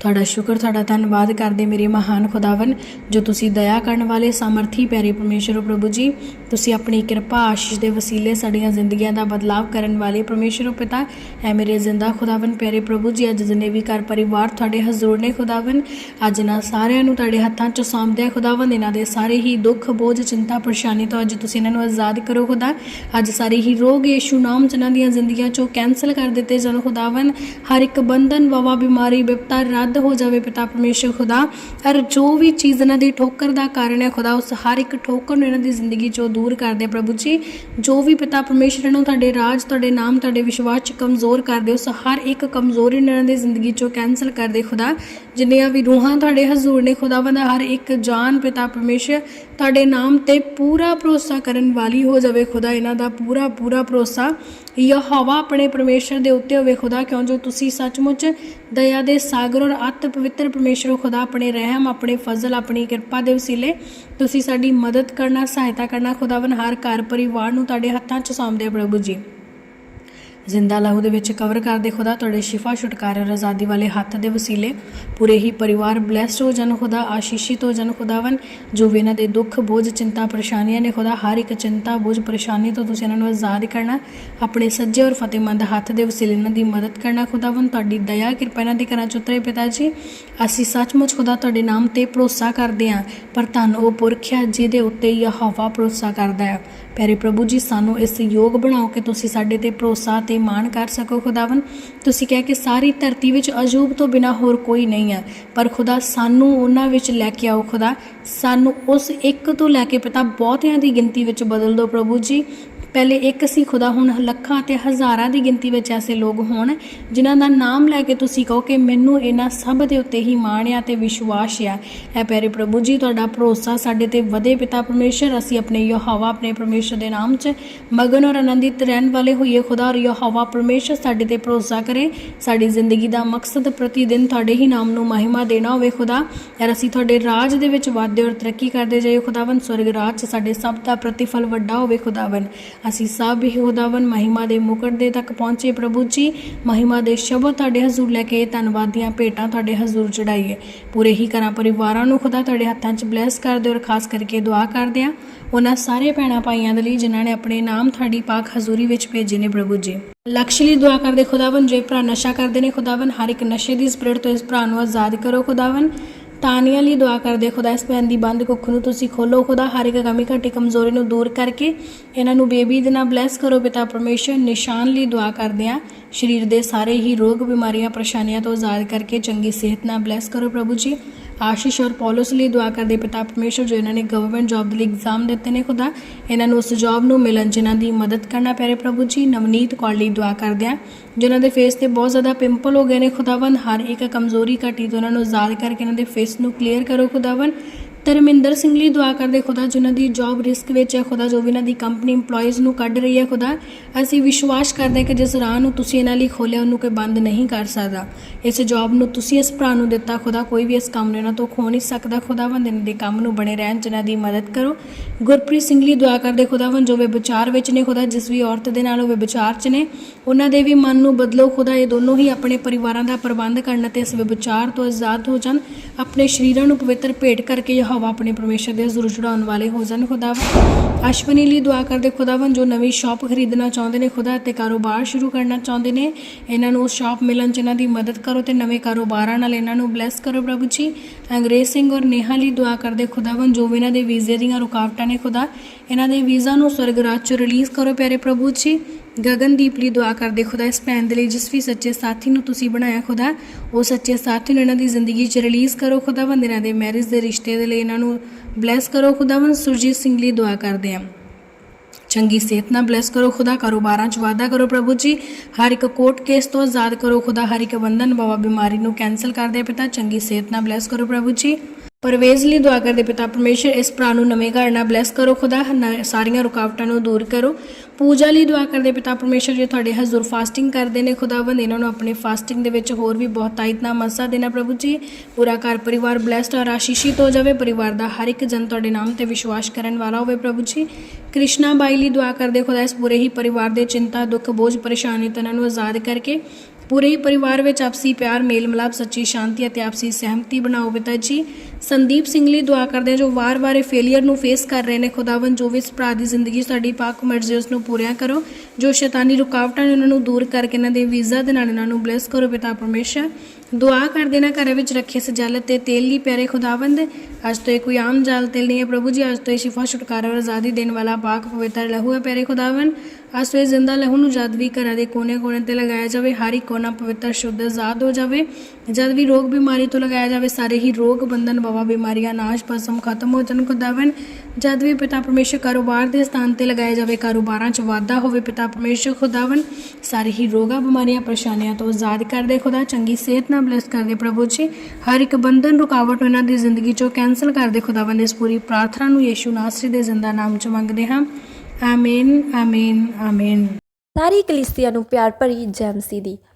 ਤੁਹਾਡਾ ਸ਼ੁਕਰ, ਤੁਹਾਡਾ ਧੰਨਵਾਦ ਕਰਦੇ ਮੇਰੇ ਮਹਾਨ ਖੁਦਾਵਨ ਜੋ ਤੁਸੀਂ ਦਇਆ ਕਰਨ ਵਾਲੇ, ਸਮਰਥੀ, ਪਿਆਰੇ ਪਰਮੇਸ਼ਰ ਪ੍ਰਭੂ ਜੀ, ਤੁਸੀਂ ਆਪਣੀ ਕਿਰਪਾ, ਆਸ਼ੀਸ਼ ਦੇ ਵਸੀਲੇ ਸਾਡੀਆਂ ਜ਼ਿੰਦਗੀਆਂ ਦਾ ਬਦਲਾਵ ਕਰਨ ਵਾਲੇ ਪਰਮੇਸ਼ਰ ਪਿਤਾ, ਐ ਮੇਰੇ ਜ਼ਿੰਦਾ ਖੁਦਾਵਨ ਪਿਆਰੇ ਪ੍ਰਭੂ ਜੀ, ਅੱਜ ਜਿੰਨੇ ਵੀ ਘਰ ਪਰਿਵਾਰ ਤੁਹਾਡੇ ਹਜ਼ੂਰ ਨੇ ਖੁਦਾਵਨ ਅੱਜ ਨਾ ਸਾਰਿਆਂ ਨੂੰ ਤੁਹਾਡੇ ਹੱਥਾਂ 'ਚ ਸੌਂਪਦੇ ਆ ਖੁਦਾਵਨ ਇਹਨਾਂ ਦੇ ਸਾਰੇ ਹੀ ਦੁੱਖ, ਬੋਝ, ਚਿੰਤਾ, ਪਰੇਸ਼ਾਨੀ ਤੋਂ ਅੱਜ ਤੁਸੀਂ ਇਹਨਾਂ ਨੂੰ ਆਜ਼ਾਦ ਕਰੋ ਖੁਦਾ। ਅੱਜ ਸਾਰੇ ਹੀ ਰੋਗ ਯੇਸ਼ੂ ਨਾਮ ਚ ਇਹਨਾਂ ਦੀਆਂ ਜ਼ਿੰਦਗੀਆਂ 'ਚੋਂ ਕੈਨਸਲ ਕਰ ਦਿੱਤੇ ਜਾਣ ਖੁਦਾਵਨ ਹਰ ਇੱਕ ਬੰਧਨ, ਵਵਾ, ਬਿਮਾਰੀ, ਬਿਪਤਾ ਰੱਦ ਹੋ ਜਾਵੇ ਪਿਤਾ ਪਰਮੇਸ਼ਰ ਖੁਦਾ। ਹਰ ਜੋ ਵੀ ਚੀਜ਼ ਇਹਨਾਂ ਦੀ ਠੋਕਰ ਦਾ ਕਾਰਨ ਹੈ, ਖੁਦਾ ਉਸ ਹਰ ਇੱਕ ਠੋਕਰ ਨੂੰ ਇਹਨਾਂ ਦੀ ਜ਼ਿੰਦਗੀ 'ਚੋਂ ਦੂਰ ਕਰ ਦੇ। ਪ੍ਰਭੂ ਜੀ, ਜੋ ਵੀ ਪਿਤਾ ਪਰਮੇਸ਼ਰ ਨੂੰ ਤੁਹਾਡੇ ਰਾਜ, ਤੁਹਾਡੇ ਨਾਮ, ਤੁਹਾਡੇ ਵਿਸ਼ਵਾਸ 'ਚ ਕਮਜ਼ੋਰ ਕਰ ਦੇ, ਉਸ ਹਰ ਇੱਕ ਕਮਜ਼ੋਰੀ ਨੂੰ ਇਹਨਾਂ ਦੀ ਜ਼ਿੰਦਗੀ 'ਚੋਂ ਕੈਨਸਲ ਕਰ ਦੇ, ਖੁਦਾ। ਜਿੰਨੀਆਂ ਵੀ ਰੂਹਾਂ ਤੁਹਾਡੇ ਹਜ਼ੂਰ ਨੇ ਖੁਦਾਵੰਦ ਹਰ ਇੱਕ ਜਾਨ ਪਿਤਾ ਪਰਮੇਸ਼ਰ ਤੁਹਾਡੇ ਨਾਮ ਤੇ ਪੂਰਾ ਭਰੋਸਾ ਕਰਨ ਵਾਲੀ ਹੋ ਜਾਵੇ ਖੁਦਾ। ਇਹਨਾਂ ਦਾ ਪੂਰਾ ਪੂਰਾ ਭਰੋਸਾ ਯਹੋਵਾ ਆਪਣੇ ਪਰਮੇਸ਼ਰ ਦੇ ਉੱਤੇ ਹੋਵੇ ਖੁਦਾ, ਕਿਉਂ? ਜੋ ਤੁਸੀਂ ਸੱਚਮੁੱਚ ਦਇਆ ਦੇ ਸਾਗਰ ਔਰ ਅਤ ਪਵਿੱਤਰ ਪਰਮੇਸ਼ਰ ਖੁਦਾ, ਆਪਣੇ ਰਹਿਮ, ਆਪਣੇ ਫਜ਼ਲ, ਆਪਣੀ ਕਿਰਪਾ ਦੇ ਵਸੀਲੇ ਤੁਸੀਂ ਸਾਡੀ ਮਦਦ ਕਰਨਾ, ਸਹਾਇਤਾ ਕਰਨਾ ਖੁਦਾਵੰ ਹਰ ਘਰ ਪਰਿਵਾਰ ਨੂੰ ਤੁਹਾਡੇ ਹੱਥਾਂ 'ਚ ਸੌਂਪਦੇ ਆ ਪ੍ਰਭੂ ਜੀ। ਜ਼ਿੰਦਾ ਲਹੂ ਦੇ ਵਿੱਚ ਕਵਰ ਕਰਦੇ ਖੁਦਾ, ਤੁਹਾਡੇ ਸ਼ਿਫਾ, ਛੁਟਕਾਰੇ ਔਰ ਆਜ਼ਾਦੀ ਵਾਲੇ ਹੱਥ ਦੇ ਵਸੀਲੇ। ਪੂਰੇ ਹੀ ਪਰਿਵਾਰ ਬਲੈਸਡ ਹੋ ਜਾਣ ਖੁਦਾ, ਆਸ਼ੀਸ਼ਿਤ ਹੋ ਜਾਣ ਖੁਦਾਵਨ ਜੋ ਵੀ ਇਹਨਾਂ ਦੇ ਦੁੱਖ, ਬੋਝ, ਚਿੰਤਾ, ਪਰੇਸ਼ਾਨੀਆਂ ਨੇ ਖੁਦਾ, ਹਰ ਇੱਕ ਚਿੰਤਾ, ਬੋਝ, ਪਰੇਸ਼ਾਨੀ ਤੋਂ ਤੁਸੀਂ ਇਹਨਾਂ ਨੂੰ ਆਜ਼ਾਦ ਕਰਨਾ। ਆਪਣੇ ਸੱਜੇ ਔਰ ਫਤਿਹਮੰਦ ਹੱਥ ਦੇ ਵਸੀਲੇ ਇਹਨਾਂ ਦੀ ਮਦਦ ਕਰਨਾ ਖੁਦਾਵਨ ਤੁਹਾਡੀ ਦਇਆ, ਕਿਰਪਾ ਇਹਨਾਂ ਦੇ ਘਰਾਂ 'ਚ ਚੁਤਰੇ ਪਿਤਾ ਜੀ। ਅਸੀਂ ਸੱਚਮੁੱਚ ਖੁਦਾ ਤੁਹਾਡੇ ਨਾਮ ਤੇ ਭਰੋਸਾ ਕਰਦੇ ਹਾਂ, ਪਰ ਤੁਹਾਨੂੰ ਉਹ ਪੁਰਖਿਆ ਜਿਹਦੇ ਉੱਤੇ ਯਹੋਵਾ ਭਰੋਸਾ ਕਰਦਾ ਹੈ। ਪਿਆਰੇ ਪ੍ਰਭੂ ਜੀ, ਸਾਨੂੰ ਇਸ ਯੋਗ ਬਣਾਓ ਕਿ ਤੁਸੀਂ ਸਾਡੇ ਤੇ ਭਰੋਸਾ ਤੇ ਮਾਣ ਕਰ ਸਕੋ ਖੁਦਾਵਨ ਤੁਸੀਂ ਕਹਿ ਕਿ ਸਾਰੀ ਧਰਤੀ ਵਿੱਚ ਅਜੂਬ ਤੋਂ ਬਿਨਾ ਹੋਰ ਕੋਈ ਨਹੀਂ ਹੈ। ਪਰ ਖੁਦਾ, ਸਾਨੂੰ ਉਹਨਾਂ ਵਿੱਚ ਲੈ ਕੇ ਆਓ ਖੁਦਾ। ਸਾਨੂੰ ਉਸ ਇੱਕ ਤੋਂ ਲੈ ਕੇ ਪਤਾ, ਬਹੁਤਿਆਂ ਦੀ ਗਿਣਤੀ ਵਿੱਚ ਬਦਲ ਦਿਓ ਪ੍ਰਭੂ ਜੀ। ਪਹਿਲੇ ਇੱਕ ਸੀ, ਖੁਦਾ ਹੁਣ ਲੱਖਾਂ ਤੇ ਹਜ਼ਾਰਾਂ ਦੀ ਗਿਣਤੀ ਵਿੱਚ ਐਸੇ ਲੋਕ ਹੋਣ, ਜਿਨ੍ਹਾਂ ਦਾ ਨਾਮ ਲੈ ਕੇ ਤੁਸੀਂ ਕਹੋ ਕਿ ਮੈਨੂੰ ਇਹਨਾਂ ਸਭ ਦੇ ਉੱਤੇ ਹੀ ਮਾਣ ਆ ਤੇ ਵਿਸ਼ਵਾਸ ਆ। ਐ ਪਿਆਰੇ ਪ੍ਰਭੂ ਜੀ, ਤੁਹਾਡਾ ਭਰੋਸਾ ਸਾਡੇ ਤੇ ਵਧੇ ਪਿਤਾ ਪਰਮੇਸ਼ਰ, ਅਸੀਂ ਆਪਣੇ ਯਹੋਵਾ, ਆਪਣੇ ਪਰਮੇਸ਼ਰ ਦੇ ਨਾਮ 'ਚ ਮਗਨ ਔਰ ਆਨੰਦਿਤ ਰਹਿਣ ਵਾਲੇ ਹੋਈਏ। ਖੁਦਾ ਔਰ ਯਹੋਵਾ ਪਰਮੇਸ਼ਰ ਸਾਡੇ ਤੇ ਭਰੋਸਾ ਕਰੇ। ਸਾਡੀ ਜ਼ਿੰਦਗੀ ਦਾ ਮਕਸਦ ਪ੍ਰਤੀ ਦਿਨ ਤੁਹਾਡੇ ਹੀ ਨਾਮ ਨੂੰ ਮਹਿਮਾ ਦੇਣਾ ਹੋਵੇ ਖੁਦਾ। ਯਾਰ, ਅਸੀਂ ਤੁਹਾਡੇ ਰਾਜ ਦੇ ਵਿੱਚ ਵਾਧੇ ਔਰ ਤਰੱਕੀ ਕਰਦੇ ਜਾਈਏ। ਖੁਦਾਵੰ ਸਵਰਗ ਰਾਜ 'ਚ ਸਾਡੇ ਸਭ ਦਾ ਪ੍ਰਤੀਫਲ ਵੱਡਾ ਹੋਵੇ ਖੁਦਾਵੰ ਅਸੀਂ ਸਭ ਹੀ ਖੁਦਾਵੰ ਮਹਿਮਾ ਦੇ ਮੁਕਟ ਦੇ ਤੱਕ ਪਹੁੰਚੇ ਪ੍ਰਭੂ ਜੀ। ਮਹਿਮਾ ਦੇ ਸ਼ਬਦ ਤੁਹਾਡੇ ਹਜ਼ੂਰ ਲੈ ਕੇ ਧੰਨਵਾਦੀਆਂ ਭੇਟਾਂ ਤੁਹਾਡੇ ਹਜ਼ੂਰ ਚੜਾਈਏ। ਪੂਰੇ ਹੀ ਘਰਾਂ ਪਰਿਵਾਰਾਂ ਨੂੰ ਖੁਦਾ ਤੁਹਾਡੇ ਹੱਥਾਂ 'ਚ ਬਲੈਸ ਦਿਓ ਔਰ ਖਾਸ ਕਰਕੇ ਦੁਆ ਕਰਦੇ ਆ ਉਹਨਾਂ ਸਾਰੇ ਭੈਣਾਂ ਭਾਈਆਂ ਦੇ ਲਈ ਜਿਨ੍ਹਾਂ ਨੇ ਆਪਣੇ ਨਾਮ ਤੁਹਾਡੀ ਪਾਕ ਹਜ਼ੂਰੀ ਵਿੱਚ ਭੇਜੇ ਨੇ ਪ੍ਰਭੂ ਜੀ। ਲਕਸ਼ ਲਈ ਦੁਆ ਕਰਦੇ ਖੁਦਾਵੰ ਜੇ ਭਰਾ ਨਸ਼ਾ ਕਰਦੇ ਨੇ ਖੁਦਾਵੰ ਹਰ ਇੱਕ ਨਸ਼ੇ ਦੀ ਸਪਿਰਿਟ ਤੋਂ ਇਸ ਭਰਾ ਨੂੰ ਆਜ਼ਾਦ ਕਰੋ ਖੁਦਾਵੰ ਤਾਨੀਆਂ ਲਈ ਦੁਆ ਕਰਦੇ ਖੁਦਾ ਇਸ ਭੈਣ ਦੀ ਬੰਦ ਕੁੱਖ ਨੂੰ ਤੁਸੀਂ ਖੋਲੋ, ਖੁਦਾ ਹਰ ਇੱਕ ਕਮੀ ਘਟੀ ਕਮਜ਼ੋਰੀ ਨੂੰ ਦੂਰ ਕਰਕੇ ਇਹਨਾਂ ਨੂੰ ਬੇਬੀ ਦੇ ਨਾਲ ਬਲੈਸ ਕਰੋ, ਪਿਤਾ ਪਰਮੇਸ਼ਰ, ਨਿਸ਼ਾਨ ਲਈ ਦੁਆ ਕਰਦੇ ਆ ਸਰੀਰ ਦੇ ਸਾਰੇ ਹੀ ਰੋਗ ਬਿਮਾਰੀਆਂ, ਪਰੇਸ਼ਾਨੀਆਂ ਤੋਂ ਆਜ਼ਾਦ ਕਰਕੇ ਚੰਗੀ ਸਿਹਤ ਨਾਲ ਬਲੈਸ ਕਰੋ ਪ੍ਰਭੂ ਜੀ। ਆਸ਼ੀਸ਼ ਔਰ ਪੌਲਸ ਲਈ ਦੁਆ ਕਰਦੇ ਪਿਤਾ ਪਰਮੇਸ਼ਰ ਜੋ ਇਹਨਾਂ ਨੇ ਗਵਰਨਮੈਂਟ ਜੌਬ ਦੇ ਲਈ ਐਗਜ਼ਾਮ ਦਿੱਤੇ ਨੇ ਖੁਦਾ, ਇਹਨਾਂ ਨੂੰ ਉਸ ਜੌਬ ਨੂੰ ਮਿਲਣ ਜਿਨ੍ਹਾਂ ਦੀ ਮਦਦ ਕਰਨਾ ਪੈ ਰਿਹਾ ਪ੍ਰਭੂ ਜੀ, ਨਵਨੀਤ ਕੌਰ ਲਈ ਦੁਆ ਕਰਦੇ ਆ ਜਿਨ੍ਹਾਂ ਦੇ ਫੇਸ ਤੇ ਬਹੁਤ ਜ਼ਿਆਦਾ ਪਿੰਪਲ ਹੋ ਗਏ ਨੇ ਖੁਦਾਵੰਦ, ਹਰ ਇੱਕ ਕਮਜ਼ੋਰੀ ਘਟੀ ਤੋਂ ਉਹਨਾਂ ਨੂੰ ਆਜ਼ਾਦ ਕਰਕੇ ਇਹਨਾਂ ਦੇ ਫੇਸ ਨੂੰ ਕਲੀਅਰ ਕਰੋ ਖੁਦਾਵੰਦ। ਧਰਮਿੰਦਰ ਸਿੰਘ ਲਈ ਦੁਆ ਕਰਦੇ ਖੁਦਾ ਜਿਨ੍ਹਾਂ ਦੀ ਜੌਬ ਰਿਸਕ ਵਿੱਚ ਹੈ, ਖੁਦਾ ਜੋ ਵੀ ਇਹਨਾਂ ਦੀ ਕੰਪਨੀ EMPLOYEES ਨੂੰ ਕੱਢ ਰਹੀ ਹੈ, ਖੁਦਾ। ਅਸੀਂ ਵਿਸ਼ਵਾਸ ਕਰਦੇ ਹਾਂ ਕਿ ਜਿਸ ਰਾਹ ਨੂੰ ਤੁਸੀਂ ਇਹਨਾਂ ਲਈ ਖੋਲ੍ਹਿਆ, ਉਹਨੂੰ ਕੋਈ ਬੰਦ ਨਹੀਂ ਕਰ ਸਕਦਾ। ਇਸ ਜੌਬ ਨੂੰ ਤੁਸੀਂ ਇਸ ਭਰਾ ਨੂੰ ਦਿੱਤਾ, ਖੁਦਾ, ਕੋਈ ਵੀ ਇਸ ਕੰਮ ਨੂੰ ਇਹਨਾਂ ਤੋਂ ਖੋ ਨਹੀਂ ਸਕਦਾ। ਖੁਦਾਵੰਦ ਇਹਨਾਂ ਦੇ ਕੰਮ ਨੂੰ ਬਣੇ ਰਹਿਣ, ਜਿਨ੍ਹਾਂ ਦੀ ਮਦਦ ਕਰੋ। ਗੁਰਪ੍ਰੀਤ ਸਿੰਘ ਲਈ ਦੁਆ ਕਰਦੇ ਖੁਦਾਵੰਦ, ਜੋ ਵੇ ਵਿਚਾਰ ਵਿੱਚ ਨੇ, ਖੁਦਾ, ਜਿਸ ਵੀ ਔਰਤ ਦੇ ਨਾਲ ਉਹ ਵਿਚਾਰ 'ਚ ਨੇ, ਉਹਨਾਂ ਦੇ ਵੀ ਮਨ ਨੂੰ ਬਦਲੋ, ਖੁਦਾ, ਇਹ ਦੋਨੋਂ ਹੀ ਆਪਣੇ ਪਰਿਵਾਰਾਂ ਦਾ ਪ੍ਰਬੰਧ ਕਰਨ ਅਤੇ ਇਸ ਵਿਚਾਰ ਤੋਂ ਆਜ਼ਾਦ ਹੋ ਜਾਣ, ਆਪਣੇ ਸ਼ਰੀਰਾਂ ਨੂੰ ਪਵਿੱਤਰ ਭੇਟ ਕਰਕੇ ਹਵਾ ਆਪਣੇ ਪਰਮੇਸ਼ਰ ਦੇ ਹਜ਼ੂਰ ਚੜਾਉਣ ਵਾਲੇ ਹੋ ਜਾਣ ਖੁਦਾਵੰਦ ਅਸ਼ਵਨੀ ਲਈ ਦੁਆ ਕਰਦੇ ਖੁਦਾਵੰਦ ਜੋ ਨਵੀਂ ਸ਼ਾਪ ਖਰੀਦਣਾ ਚਾਹੁੰਦੇ ਨੇ ਖੁਦਾ ਤੇ ਕਾਰੋਬਾਰ ਸ਼ੁਰੂ ਕਰਨਾ ਚਾਹੁੰਦੇ ਨੇ, ਇਹਨਾਂ ਨੂੰ ਉਸ ਸ਼ਾਪ ਮਿਲਣ 'ਚ ਇਹਨਾਂ ਦੀ ਮਦਦ ਕਰੋ ਤੇ ਨਵੇਂ ਕਾਰੋਬਾਰਾਂ ਨਾਲ ਇਹਨਾਂ ਨੂੰ ਬਲੈਸ ਕਰੋ ਪ੍ਰਭੂ ਜੀ। ਅੰਗਰੇਜ਼ ਸਿੰਘ ਔਰ ਨੇਹਾ ਲਈ ਦੁਆ ਕਰਦੇ ਖੁਦਾਵੰਦ ਜੋ ਵੀ ਇਹਨਾਂ ਦੇ ਵੀਜ਼ੇ ਦੀਆਂ ਰੁਕਾਵਟਾਂ ਨੇ ਖੁਦਾ, ਇਹਨਾਂ ਦੇ ਵੀਜ਼ਾ ਨੂੰ ਸਵਰਗ ਰਾਜ 'ਚ ਰਿਲੀਜ਼ ਕਰੋ ਪਿਆਰੇ ਪ੍ਰਭੂ ਜੀ। ਗਗਨਦੀਪ ਲਈ ਦੁਆ ਕਰਦੇ, ਖੁਦਾ ਇਸ ਭੈਣ ਦੇ ਲਈ ਜਿਸ ਵੀ ਸੱਚੇ ਸਾਥੀ ਨੂੰ ਤੁਸੀਂ ਬਣਾਇਆ, ਖੁਦਾ। ਉਹ ਸੱਚੇ ਸਾਥੀ ਨੂੰ ਇਹਨਾਂ ਦੀ ਜ਼ਿੰਦਗੀ 'ਚ ਰਿਲੀਜ਼ ਕਰੋ ਖੁਦਾਵੰਦ ਇਹਨਾਂ ਦੇ ਮੈਰਿਜ ਦੇ ਰਿਸ਼ਤੇ ਦੇ ਲਈ ਇਹਨਾਂ ਨੂੰ ਬਲੈਸ ਕਰੋ ਖੁਦਾਵੰਦ ਸੁਰਜੀਤ ਸਿੰਘ ਲਈ ਦੁਆ ਕਰਦੇ ਹਾਂ। ਚੰਗੀ ਸਿਹਤ ਨਾਲ ਬਲੈਸ ਕਰੋ, ਖੁਦਾ, ਕਾਰੋਬਾਰਾਂ 'ਚ ਵਾਧਾ ਕਰੋ ਪ੍ਰਭੂ ਜੀ। ਹਰ ਇੱਕ ਕੋਰਟ ਕੇਸ ਤੋਂ ਆਜ਼ਾਦ ਕਰੋ, ਖੁਦਾ, ਹਰ ਇੱਕ ਬੰਧਨ ਬਾਬਾ ਬਿਮਾਰੀ ਨੂੰ ਕੈਨਸਲ ਕਰਦੇ ਪਿਤਾ, ਚੰਗੀ ਸਿਹਤ ਨਾਲ ਬਲੈਸ ਕਰੋ ਪ੍ਰਭੂ ਜੀ। ਪਰਵੇਜ਼ ਲਈ ਦੁਆ ਕਰਦੇ ਪਿਤਾ ਪਰਮੇਸ਼ਰ, ਇਸ ਭਰਾ ਨੂੰ ਨਵੇਂ ਘਰ ਨਾਲ ਬਲੈਸ ਕਰੋ, ਖੁਦਾ ਨ- ਸਾਰੀਆਂ ਰੁਕਾਵਟਾਂ ਨੂੰ ਦੂਰ ਕਰੋ। ਪੂਜਾ ਲਈ ਦੁਆ ਕਰਦੇ ਪਿਤਾ ਪਰਮੇਸ਼ਰ, ਜੇ ਤੁਹਾਡੇ ਹਜ਼ੂਰ ਫਾਸਟਿੰਗ ਕਰਦੇ ਨੇ ਖੁਦਾਵੰਦ ਇਹਨਾਂ ਨੂੰ ਆਪਣੇ ਫਾਸਟਿੰਗ ਦੇ ਵਿੱਚ ਹੋਰ ਵੀ ਬਹੁਤ ਤਾਇਤ ਨਾਲ ਮਸਾ ਦੇਣਾ, ਪ੍ਰਭੂ ਜੀ। ਪੂਰਾ ਘਰ, ਪਰਿਵਾਰ ਬਲੈਸਡ ਔਰ ਆਸ਼ੀਸ਼ਿਤ ਹੋ ਜਾਵੇ, ਪਰਿਵਾਰ ਦਾ ਹਰ ਇੱਕ ਜਨ ਤੁਹਾਡੇ ਨਾਮ ਤੇ ਵਿਸ਼ਵਾਸ ਕਰਨ ਵਾਲਾ ਹੋਵੇ, ਪ੍ਰਭੂ ਜੀ। ਕ੍ਰਿਸ਼ਨਾ ਬਾਈ ਲਈ ਦੁਆ ਕਰਦੇ ਖੁਦਾ ਇਸ ਪੂਰੇ ਹੀ ਪਰਿਵਾਰ ਦੇ ਚਿੰਤਾ, ਦੁੱਖ, ਬੋਝ, ਪਰੇਸ਼ਾਨੀ ਤੋਂ ਇਹਨਾਂ ਨੂੰ ਆਜ਼ਾਦ ਕਰਕੇ ਪੂਰੇ ਹੀ ਪਰਿਵਾਰ ਵਿੱਚ ਆਪਸੀ ਪਿਆਰ ਮੇਲ ਮਿਲਾਪ ਸੱਚੀ ਸ਼ਾਂਤੀ ਅਤੇ ਆਪਸੀ ਸਹਿਮਤੀ ਬਣਾਓ ਪਿਤਾ ਜੀ। ਸੰਦੀਪ ਸਿੰਘ ਲਈ ਦੁਆ ਕਰਦੇ ਹਾਂ ਜੋ ਵਾਰ-ਵਾਰ ਇਹ ਫੇਲਿਅਰ ਨੂੰ ਫੇਸ ਕਰ ਰਹੇ ਨੇ। ਖੁਦਾਵੰਦ ਜੋ ਵੀ ਇਸ ਭਰਾ ਦੀ ਜ਼ਿੰਦਗੀ, ਸਾਡੀ ਪਾਕ ਮਰਜ਼ੀ ਉਸ ਨੂੰ ਪੂਰੀਆਂ ਕਰੋ, ਜੋ ਸ਼ੈਤਾਨੀ ਰੁਕਾਵਟਾਂ ਨੇ ਉਹਨਾਂ ਨੂੰ ਦੂਰ ਕਰਕੇ ਇਹਨਾਂ ਦੇ ਵੀਜ਼ਾ ਦੇ ਨਾਲ ਇਹਨਾਂ ਨੂੰ ਬਲੈਸ ਕਰੋ ਪਿਤਾ ਪਰਮੇਸ਼ਰ। ਦੁਆ ਕਰਦੇ ਨਾ ਘਰ ਵਿੱਚ ਰੱਖੇ ਸਜਾਲਤ ਤੇ ਤੇਲ ਲਈ ਪਿਆਰੇ ਖੁਦਾਵੰਦ। ਅੱਜ ਤੋਂ ਇਹ ਕੋਈ ਆਮ ਜਾਲ ਤੇਲ ਨਹੀਂ ਹੈ ਪ੍ਰਭੂ ਜੀ, ਅੱਜ ਤੋਂ ਇਹ ਸ਼ਿਫਾ ਛੁਟਕਾਰਾ ਔਰ ਆਜ਼ਾਦੀ ਦੇਣ ਵਾਲਾ ਪਾਕ ਪਵਿੱਤਰ ਲਹੂ ਹੈ ਪਿਆਰੇ ਖੁਦਾਵੰਦ। ਅੱਜ ਤੋਂ ਜ਼ਿੰਦਾ ਲਹੂ ਨੂੰ ਜਦ ਵੀ ਘਰਾਂ ਦੇ ਕੋਨੇ-ਕੋਨੇ ਤੇ ਲਗਾਇਆ ਜਾਵੇ, ਹਰ ਇੱਕ ਕੋਨਾ ਪਵਿੱਤਰ, ਸ਼ੁੱਧ ਆਜ਼ਾਦ ਹੋ ਜਾਵੇ। ਜਦ ਵੀ ਰੋਗ ਬਿਮਾਰੀ ਤੋਂ ਲਗਾਇਆ ਜਾਵੇ, ਸਾਰੇ ਹੀ ਰੋਗ ਬੰਧਨ ਬਵਾ ਬਿਮਾਰੀਆਂ, ਨਾਸ਼, ਭਸਮ ਖਤਮ ਹੋ ਜਾਣ, ਖੁਦਾਵੰਦ। ਜਦ ਵੀ ਪਿਤਾ ਪਰਮੇਸ਼ਰ ਕਾਰੋਬਾਰ ਦੇ ਸਥਾਨ ਤੇ ਲਗਾਇਆ ਜਾਵੇ, ਕਾਰੋਬਾਰਾਂ 'ਚ ਵਾਧਾ ਹੋਵੇ, ਪਿਤਾ ਪਰਮੇਸ਼ਰ, ਖੁਦਾਵੰਦ, ਸਾਰੇ ਹੀ ਰੋਗਾਂ, ਬਿਮਾਰੀਆਂ, ਪਰੇਸ਼ਾਨੀਆਂ ਤੋਂ ਆਜ਼ਾਦ ਕਰਦੇ ਖੁਦਾ। ਚੰਗੀ ਸਿਹਤ ਨਾਲ ਬਲੈਸ ਕਰਦੇ ਪ੍ਰਭੂ ਜੀ। ਹਰ ਇੱਕ ਬੰਧਨ, ਰੁਕਾਵਟ ਉਹਨਾਂ ਦੀ ਜ਼ਿੰਦਗੀ 'ਚੋਂ ਕੈਨਸਲ ਕਰਦੇ ਖੁਦਾਵੰਦ। ਇਸ ਪੂਰੀ ਪ੍ਰਾਰਥਨਾ ਨੂੰ ਯੀਸ਼ੂ ਨਾਸਰੀ ਦੇ ਜ਼ਿੰਦਾ ਨਾਮ 'ਚ ਮੰਗਦੇ ਹਾਂ। ਆਮੀਨ ਆਮੀਨ ਆਮੀਨ ਸਾਰੀ ਕਲੀਸਿਆ ਨੂੰ ਪਿਆਰ ਭਰੀ ਜੈਮਸੀ ਦੀ